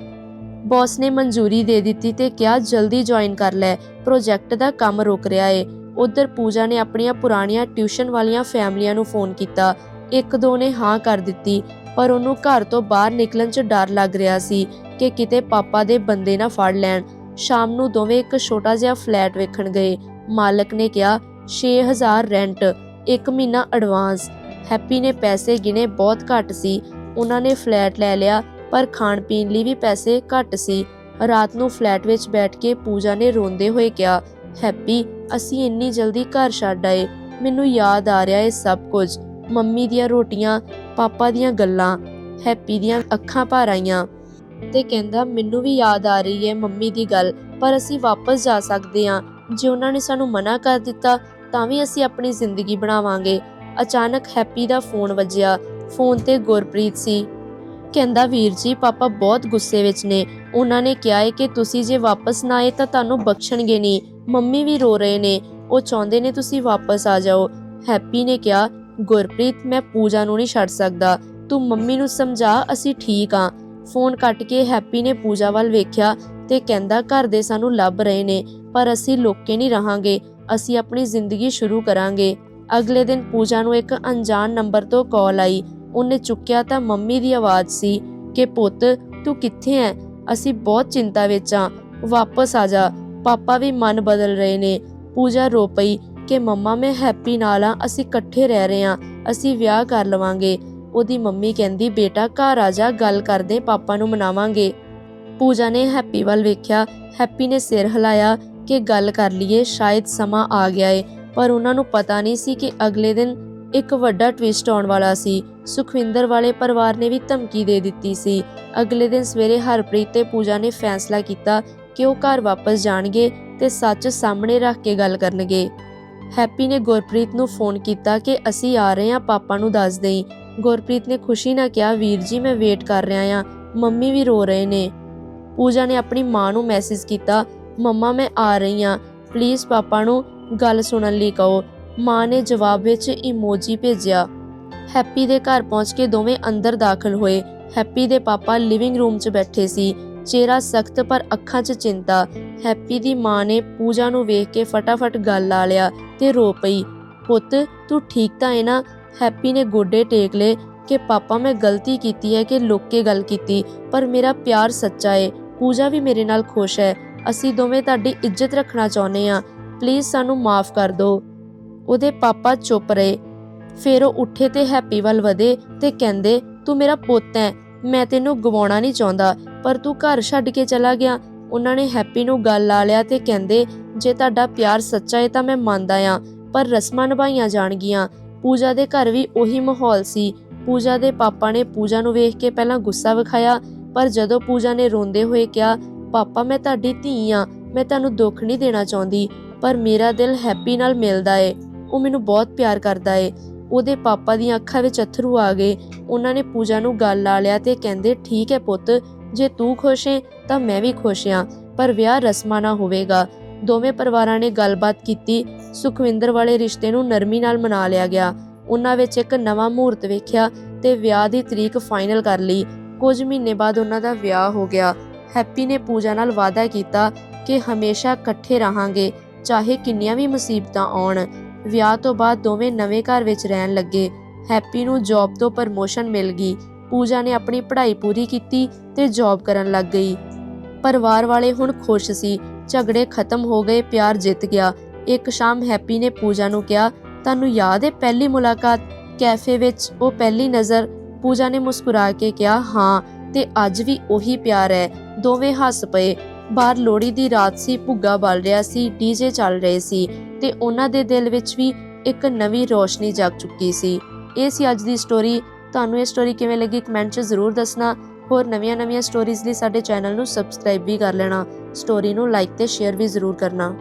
ਬੌਸ ਨੇ ਮਨਜ਼ੂਰੀ ਦੇ ਦਿੱਤੀ ਤੇ ਕਿਹਾ, ਜਲਦੀ ਜੁਆਇਨ ਕਰ ਲੈ। ਪ੍ਰੋਜੈਕਟ ਦਾ ਕੰਮ ਰੁਕ ਰਿਹਾ ਏ। ਉਧਰ ਪੂਜਾ ਨੇ ਆਪਣੀਆਂ ਪੁਰਾਣੀਆਂ ਟਿਊਸ਼ਨ ਵਾਲੀਆਂ ਫੈਮਲੀਆਂ ਨੂੰ ਫੋਨ ਕੀਤਾ। ਇੱਕ ਦੋ ਨੇ ਹਾਂ ਕਰ ਦਿੱਤੀ, ਪਰ ਉਹਨੂੰ ਘਰ ਤੋਂ ਬਾਹਰ ਨਿਕਲਣ 'ਚ ਡਰ ਲੱਗ ਰਿਹਾ ਸੀ। ਕਿ ਕਿਤੇ ਪਾਪਾ ਦੇ ਬੰਦੇ ਨਾ ਫੜ ਲੈਣ। ਸ਼ਾਮ ਨੂੰ ਦੋਵੇਂ ਇੱਕ ਛੋਟਾ ਜਿਹਾ ਫਲੈਟ ਵੇਖਣ ਗਏ। ਮਾਲਕ ਨੇ ਕਿਹਾ 6000 ਰੈਂਟ, ਇੱਕ ਮਹੀਨਾ ਐਡਵਾਂਸ। ਹੈਪੀ ਨੇ ਪੈਸੇ ਗਿਣੇ ਬਹੁਤ ਘੱਟ ਸੀ। ਉਹਨਾਂ ਨੇ ਫਲੈਟ ਲੈ ਲਿਆ, ਪਰ ਖਾਣ ਪੀਣ ਲਈ ਵੀ ਪੈਸੇ ਘੱਟ ਸੀ। ਰਾਤ ਨੂੰ ਫਲੈਟ ਵਿੱਚ ਬੈਠ ਕੇ ਪੂਜਾ ਨੇ ਰੋਂਦੇ ਹੋਏ ਕਿਹਾ, ਹੈਪੀ, ਅਸੀਂ ਇੰਨੀ ਜਲਦੀ ਘਰ ਛੱਡ ਆਏ। ਮੈਨੂੰ ਯਾਦ ਆ ਰਿਹਾ ਏ ਸਭ ਕੁਝ। ਮੰਮੀ ਦੀਆਂ ਰੋਟੀਆਂ, ਪਾਪਾ ਦੀਆਂ ਗੱਲਾਂ, ਹੈਪੀ ਦੀਆਂ ਅੱਖਾਂ ਭਰ ਆਈਆਂ। ਤੇ ਕਹਿੰਦਾ, ਮੈਨੂੰ ਵੀ ਯਾਦ ਆ ਰਹੀ ਹੈ ਮੰਮੀ ਦੀ ਗੱਲ, ਪਰ ਅਸੀਂ ਵਾਪਸ ਜਾ ਸਕਦੇ ਹਾਂ। ਜੇ ਉਹਨਾਂ ਨੇ ਸਾਨੂੰ ਮਨਾ ਕਰ ਦਿੱਤਾ, ਤਾਂ ਵੀ ਅਸੀਂ ਆਪਣੀ ਜ਼ਿੰਦਗੀ ਬਣਾਵਾਂਗੇ। ਅਚਾਨਕ ਹੈਪੀ ਦਾ ਫੋਨ ਵੱਜਿਆ। ਫੋਨ ਤੇ ਗੁਰਪ੍ਰੀਤ ਸੀ। ਕਹਿੰਦਾ ਵੀਰ ਜੀ, ਪਾਪਾ ਬਹੁਤ ਗੁੱਸੇ ਵਿੱਚ ਨੇ। ਉਹਨਾਂ ਨੇ ਕਿਹਾ ਹੈ ਕਿ ਤੁਸੀਂ ਜੇ ਵਾਪਸ ਨਾ ਆਏ ਤਾਂ ਤੁਹਾਨੂੰ ਬਖਸ਼ਣਗੇ ਨਹੀਂ। ਮੰਮੀ ਵੀ ਰੋ ਰਹੇ ਨੇ। ਉਹ ਚਾਹੁੰਦੇ ਨੇ ਤੁਸੀਂ ਵਾਪਸ ਆ ਜਾਓ। ਹੈਪੀ ਨੇ ਕਿਹਾ, ਗੁਰਪ੍ਰੀਤ, ਮੈਂ ਪੂਜਾ ਨੂੰ ਨਹੀਂ ਛੱਡ ਸਕਦਾ। ਤੂੰ ਮੰਮੀ ਨੂੰ ਸਮਝਾ, ਅਸੀਂ ਠੀਕ ਆ ਫੋਨ ਕੱਟ ਕੇ ਹੈਪੀ ਨੇ ਪੂਜਾ ਵੱਲ ਵੇਖਿਆ ਤੇ ਕਹਿੰਦਾ, ਘਰ ਦੇ ਸਾਨੂੰ ਲੱਭ ਰਹੇ ਨੇ, ਪਰ ਅਸੀਂ ਲੋਕੇ ਨਹੀਂ ਰਹਾਂਗੇ। ਅਸੀਂ ਆਪਣੀ ਜ਼ਿੰਦਗੀ ਸ਼ੁਰੂ ਕਰਾਂਗੇ। ਅਗਲੇ ਦਿਨ ਪੂਜਾ ਨੂੰ ਇੱਕ ਅਣਜਾਣ ਨੰਬਰ ਤੋਂ ਕਾਲ ਆਈ। ਉਹਨੇ ਚੁੱਕਿਆ ਤਾਂ ਮੰਮੀ ਦੀ ਆਵਾਜ਼ ਸੀ ਕਿ, ਪੁੱਤ, ਤੂੰ ਕਿੱਥੇ ਐ? ਅਸੀਂ ਬਹੁਤ ਚਿੰਤਾ ਵਿੱਚ ਆ। ਵਾਪਸ ਆ ਜਾ। ਪਾਪਾ ਵੀ ਮਨ ਬਦਲ ਰਹੇ ਨੇ। ਪੂਜਾ ਰੋ ਪਈ ਕਿ, ਮੰਮਾ, ਮੈਂ ਹੈਪੀ ਨਾਲ ਆ। ਅਸੀਂ ਇਕੱਠੇ ਰਹਿ ਰਹੇ ਆ। ਅਸੀਂ ਵਿਆਹ ਕਰ ਲਵਾਂਗੇ। ਉਹਦੀ ਮੰਮੀ ਕਹਿੰਦੀ, ਬੇਟਾ, ਘਰ ਆ ਜਾ, ਗੱਲ ਕਰਦੇ, ਪਾਪਾ ਨੂੰ ਮਨਾਵਾਂਗੇ। ਪੂਜਾ ਨੇ ਹੈਪੀ ਵੱਲ ਵੇਖਿਆ। ਹੈਪੀ ਨੇ ਸਿਰ ਹਿਲਾਇਆ ਕਿ ਗੱਲ ਕਰ ਲਈਏ, ਸ਼ਾਇਦ ਸਮਾਂ ਆ ਗਿਆ ਏ। ਪਰ ਉਹਨਾਂ ਨੂੰ ਪਤਾ ਨਹੀਂ ਸੀ ਕਿ ਅਗਲੇ ਦਿਨ ਇੱਕ ਵੱਡਾ ਟਵਿਸਟ ਆਉਣ ਵਾਲਾ ਸੀ। ਸੁਖਵਿੰਦਰ ਵਾਲੇ ਪਰਿਵਾਰ ਨੇ ਵੀ ਧਮਕੀ ਦੇ ਦਿੱਤੀ ਸੀ। ਅਗਲੇ ਦਿਨ ਸਵੇਰੇ ਹਰਪ੍ਰੀਤ ਤੇ ਪੂਜਾ ਨੇ ਫੈਸਲਾ ਕੀਤਾ ਕਿ ਉਹ ਘਰ ਵਾਪਸ ਜਾਣਗੇ ਤੇ ਸੱਚ ਸਾਹਮਣੇ ਰੱਖ ਕੇ ਗੱਲ ਕਰਨਗੇ। ਹੈਪੀ ਨੇ ਗੁਰਪ੍ਰੀਤ ਨੂੰ ਫੋਨ ਕੀਤਾ ਕਿ, ਅਸੀਂ ਆ ਰਹੇ ਹਾਂ, ਪਾਪਾ ਨੂੰ ਦੱਸ ਦੇਈ। ਗੁਰਪ੍ਰੀਤ ਨੇ ਖੁਸ਼ੀ ਨਾਲ ਕਿਹਾ, ਵੀਰ ਜੀ, ਮੈਂ ਵੇਟ ਕਰ ਰਿਹਾ ਆ ਮੰਮੀ ਵੀ ਰੋ ਰਹੇ ਨੇ। ਪੂਜਾ ਨੇ ਆਪਣੀ ਮਾਂ ਨੂੰ ਮੈਸੇਜ ਕੀਤਾ, ਮੰਮਾ, ਮੈਂ ਆ ਰਹੀ ਹਾਂ। ਪਲੀਜ਼ ਪਾਪਾ ਨੂੰ ਗੱਲ ਸੁਣਨ ਲਈ ਕਹੋ। ਮਾਂ ਨੇ ਜਵਾਬ ਵਿੱਚ ਇਮੋਜੀ ਭੇਜਿਆ ਹੈਪੀ ਦੇ ਘਰ ਪਹੁੰਚ ਕੇ ਦੋਵੇਂ ਅੰਦਰ ਦਾਖਲ ਹੋਏ। ਹੈਪੀ ਦੇ ਪਾਪਾ ਲਿਵਿੰਗ ਰੂਮ 'ਚ ਬੈਠੇ ਸੀ। ਚਿਹਰਾ ਸਖਤ ਪਰ ਅੱਖਾਂ 'ਚ ਚਿੰਤਾ। ਹੈਪੀ ਦੀ ਮਾਂ ਨੇ ਪੂਜਾ ਨੂੰ ਵੇਖ ਕੇ ਫਟਾਫਟ ਗੱਲ ਲਾ ਲਿਆ ਤੇ ਰੋ ਪਈ। ਪੁੱਤ, ਤੂੰ ਠੀਕ ਤਾਂ ਹੈ ਨਾ? ਹੈਪੀ ਨੇ ਗੋਡੇ ਟੇਕ ਲਏ ਕਿ, ਪਾਪਾ, ਮੈਂ ਗਲਤੀ ਕੀਤੀ ਹੈ ਕਿ ਲੋਕੇ ਗੱਲ ਕੀਤੀ, ਪਰ ਮੇਰਾ ਪਿਆਰ ਸੱਚਾ ਏ। ਪੂਜਾ ਵੀ ਮੇਰੇ ਨਾਲ ਖੁਸ਼ ਹੈ। ਅਸੀਂ ਦੋਵੇਂ ਤੁਹਾਡੀ ਇੱਜ਼ਤ ਰੱਖਣਾ ਚਾਹੁੰਦੇ ਆ ਪਲੀਜ਼ ਸਾਨੂੰ ਮਾਫ ਕਰ ਦਿਓ। ਉਹਦੇ ਪਾਪਾ ਚੁੱਪ ਰਹੇ। ਫਿਰ ਉਹ ਉੱਠੇ ਤੇ ਹੈਪੀ ਵੱਲ ਵਧੇ ਤੇ ਕਹਿੰਦੇ, ਤੂੰ ਮੇਰਾ ਪੁੱਤ ਹੈ। ਮੈਂ ਤੈਨੂੰ ਗਵਾਉਣਾ ਨਹੀਂ ਚਾਹੁੰਦਾ, ਪਰ ਤੂੰ ਘਰ ਛੱਡ ਕੇ ਚਲਾ ਗਿਆ। ਉਹਨਾਂ ਨੇ ਹੈਪੀ ਨੂੰ ਗੱਲ ਲਾ ਲਿਆ ਤੇ ਕਹਿੰਦੇ, ਜੇ ਤੁਹਾਡਾ ਪਿਆਰ ਸੱਚਾ ਹੈ ਤਾਂ ਮੈਂ ਮੰਨਦਾ ਆ ਪਰ ਰਸਮਾਂ ਨਿਭਾਈਆਂ ਜਾਣਗੀਆਂ। ਪੂਜਾ ਦੇ ਘਰ ਵੀ ਉਹੀ ਮਾਹੌਲ ਸੀ। ਪੂਜਾ ਦੇ ਪਾਪਾ ਨੇ ਪੂਜਾ ਨੂੰ ਵੇਖ ਕੇ ਪਹਿਲਾਂ ਗੁੱਸਾ ਵਿਖਾਇਆ, ਪਰ ਜਦੋਂ ਪੂਜਾ ਨੇ ਰੋਂਦੇ ਹੋਏ ਕਿਹਾ, ਪਾਪਾ, ਮੈਂ ਤੁਹਾਡੀ ਧੀ ਆ, ਮੈਂ ਤੁਹਾਨੂੰ ਦੁੱਖ ਨਹੀਂ ਦੇਣਾ ਚਾਹੁੰਦੀ, ਪਰ ਮੇਰਾ ਦਿਲ ਹੈਪੀ ਨਾਲ ਮਿਲਦਾ ਏ, ਉਹ ਮੈਨੂੰ ਬਹੁਤ ਪਿਆਰ ਕਰਦਾ ਏ। ਉਹਦੇ ਪਾਪਾ ਦੀਆਂ ਅੱਖਾਂ ਵਿੱਚ ਅਥਰੂ ਆ ਗਏ। ਉਹਨਾਂ ਨੇ ਪੂਜਾ ਨੂੰ ਗੱਲ ਲਾ ਲਿਆ ਤੇ ਕਹਿੰਦੇ, ਠੀਕ ਹੈ ਪੁੱਤ, ਜੇ ਤੂੰ ਖੁਸ਼ ਏ, ਤਾਂ ਮੈਂ ਵੀ ਖੁਸ਼ ਹਾਂ ਪਰ ਵਿਆਹ ਰਸਮਾਂ ਨਾ ਹੋਵੇਗਾ। ਦੋਵੇਂ ਪਰਿਵਾਰਾਂ ਨੇ ਗੱਲਬਾਤ ਕੀਤੀ। ਸੁਖਵਿੰਦਰ ਵਾਲੇ ਰਿਸ਼ਤੇ ਨੂੰ ਨਰਮੀ ਨਾਲ ਮਨਾ ਲਿਆ ਗਿਆ। ਉਹਨਾਂ ਵਿੱਚ ਇੱਕ ਨਵਾਂ ਮਹੂਰਤ ਵੇਖਿਆ ਤੇ ਵਿਆਹ ਦੀ ਤਰੀਕ ਫਾਈਨਲ ਕਰ ਲਈ। ਕੁਝ ਮਹੀਨੇ ਬਾਅਦ ਉਹਨਾਂ ਦਾ ਵਿਆਹ ਹੋ ਗਿਆ। ਹੈਪੀ ਨੇ ਪੂਜਾ ਨਾਲ ਵਾਅਦਾ ਕੀਤਾ ਕਿ ਹਮੇਸ਼ਾ ਇਕੱਠੇ ਰਹਾਂਗੇ, ਚਾਹੇ ਕਿੰਨੀਆਂ ਵੀ ਮੁਸੀਬਤਾਂ ਆਉਣ। ਵਿਆਹ ਤੋਂ ਬਾਅਦ ਦੋਵੇਂ ਨਵੇਂ ਘਰ ਵਿੱਚ ਰਹਿਣ ਲੱਗੇ। ਹੈਪੀ ਨੂੰ ਜੌਬ ਤੋਂ ਪ੍ਰਮੋਸ਼ਨ ਮਿਲ ਗਈ। ਪੂਜਾ ਨੇ ਆਪਣੀ ਪੜ੍ਹਾਈ ਪੂਰੀ ਕੀਤੀ ਤੇ ਜੌਬ ਕਰਨ ਲੱਗ ਗਈ। ਪਰਿਵਾਰ ਵਾਲੇ ਹੁਣ ਖੁਸ਼ ਸੀ। ਝਗੜੇ ਖਤਮ ਹੋ ਗਏ, ਪਿਆਰ ਜਿੱਤ ਗਿਆ। ਇੱਕ ਸ਼ਾਮ ਹੈਪੀ ਨੇ ਪੂਜਾ ਨੂੰ ਕਿਹਾ, ਤੁਹਾਨੂੰ ਯਾਦ ਹੈ ਪਹਿਲੀ ਮੁਲਾਕਾਤ ਕੈਫੇ ਵਿੱਚ? ਉਹ ਪਹਿਲੀ ਨਜ਼ਰ ਪੂਜਾ ਨੇ ਮੁਸਕਰਾ ਕੇ ਕਿਹਾ, ਹਾਂ, ਤੇ ਅੱਜ ਵੀ ਉਹੀ ਪਿਆਰ ਹੈ। ਦੋਵੇਂ ਹੱਸ ਪਏ। ਬਾਹਰ ਲੋਹੜੀ ਦੀ ਰਾਤ ਸੀ, ਭੁੱਗਾ ਬਲ ਰਿਹਾ ਸੀ ਡੀਜੇ ਚੱਲ ਰਹੇ ਸੀ ਤੇ ਉਹਨਾਂ ਦੇ ਦਿਲ ਵਿੱਚ ਵੀ ਇੱਕ ਨਵੀਂ ਰੋਸ਼ਨੀ ਜਗ ਚੁੱਕੀ ਸੀ। ਇਹ ਸੀ ਅੱਜ ਦੀ ਸਟੋਰੀ ਤੁਹਾਨੂੰ ਇਹ ਸਟੋਰੀ ਕਿਵੇਂ ਲੱਗੀ? ਕਮੈਂਟ 'ਚ ਜ਼ਰੂਰ ਦੱਸਣਾ। ਹੋਰ ਨਵੀਆਂ-ਨਵੀਆਂ ਸਟੋਰੀਜ਼ ਲਈ ਸਾਡੇ ਚੈਨਲ ਨੂੰ ਸਬਸਕ੍ਰਾਈਬ ਵੀ ਕਰ ਲੈਣਾ ਸਟੋਰੀ ਨੂੰ ਲਾਈਕ ਤੇ ਸ਼ੇਅਰ ਵੀ ਜ਼ਰੂਰ ਕਰਨਾ।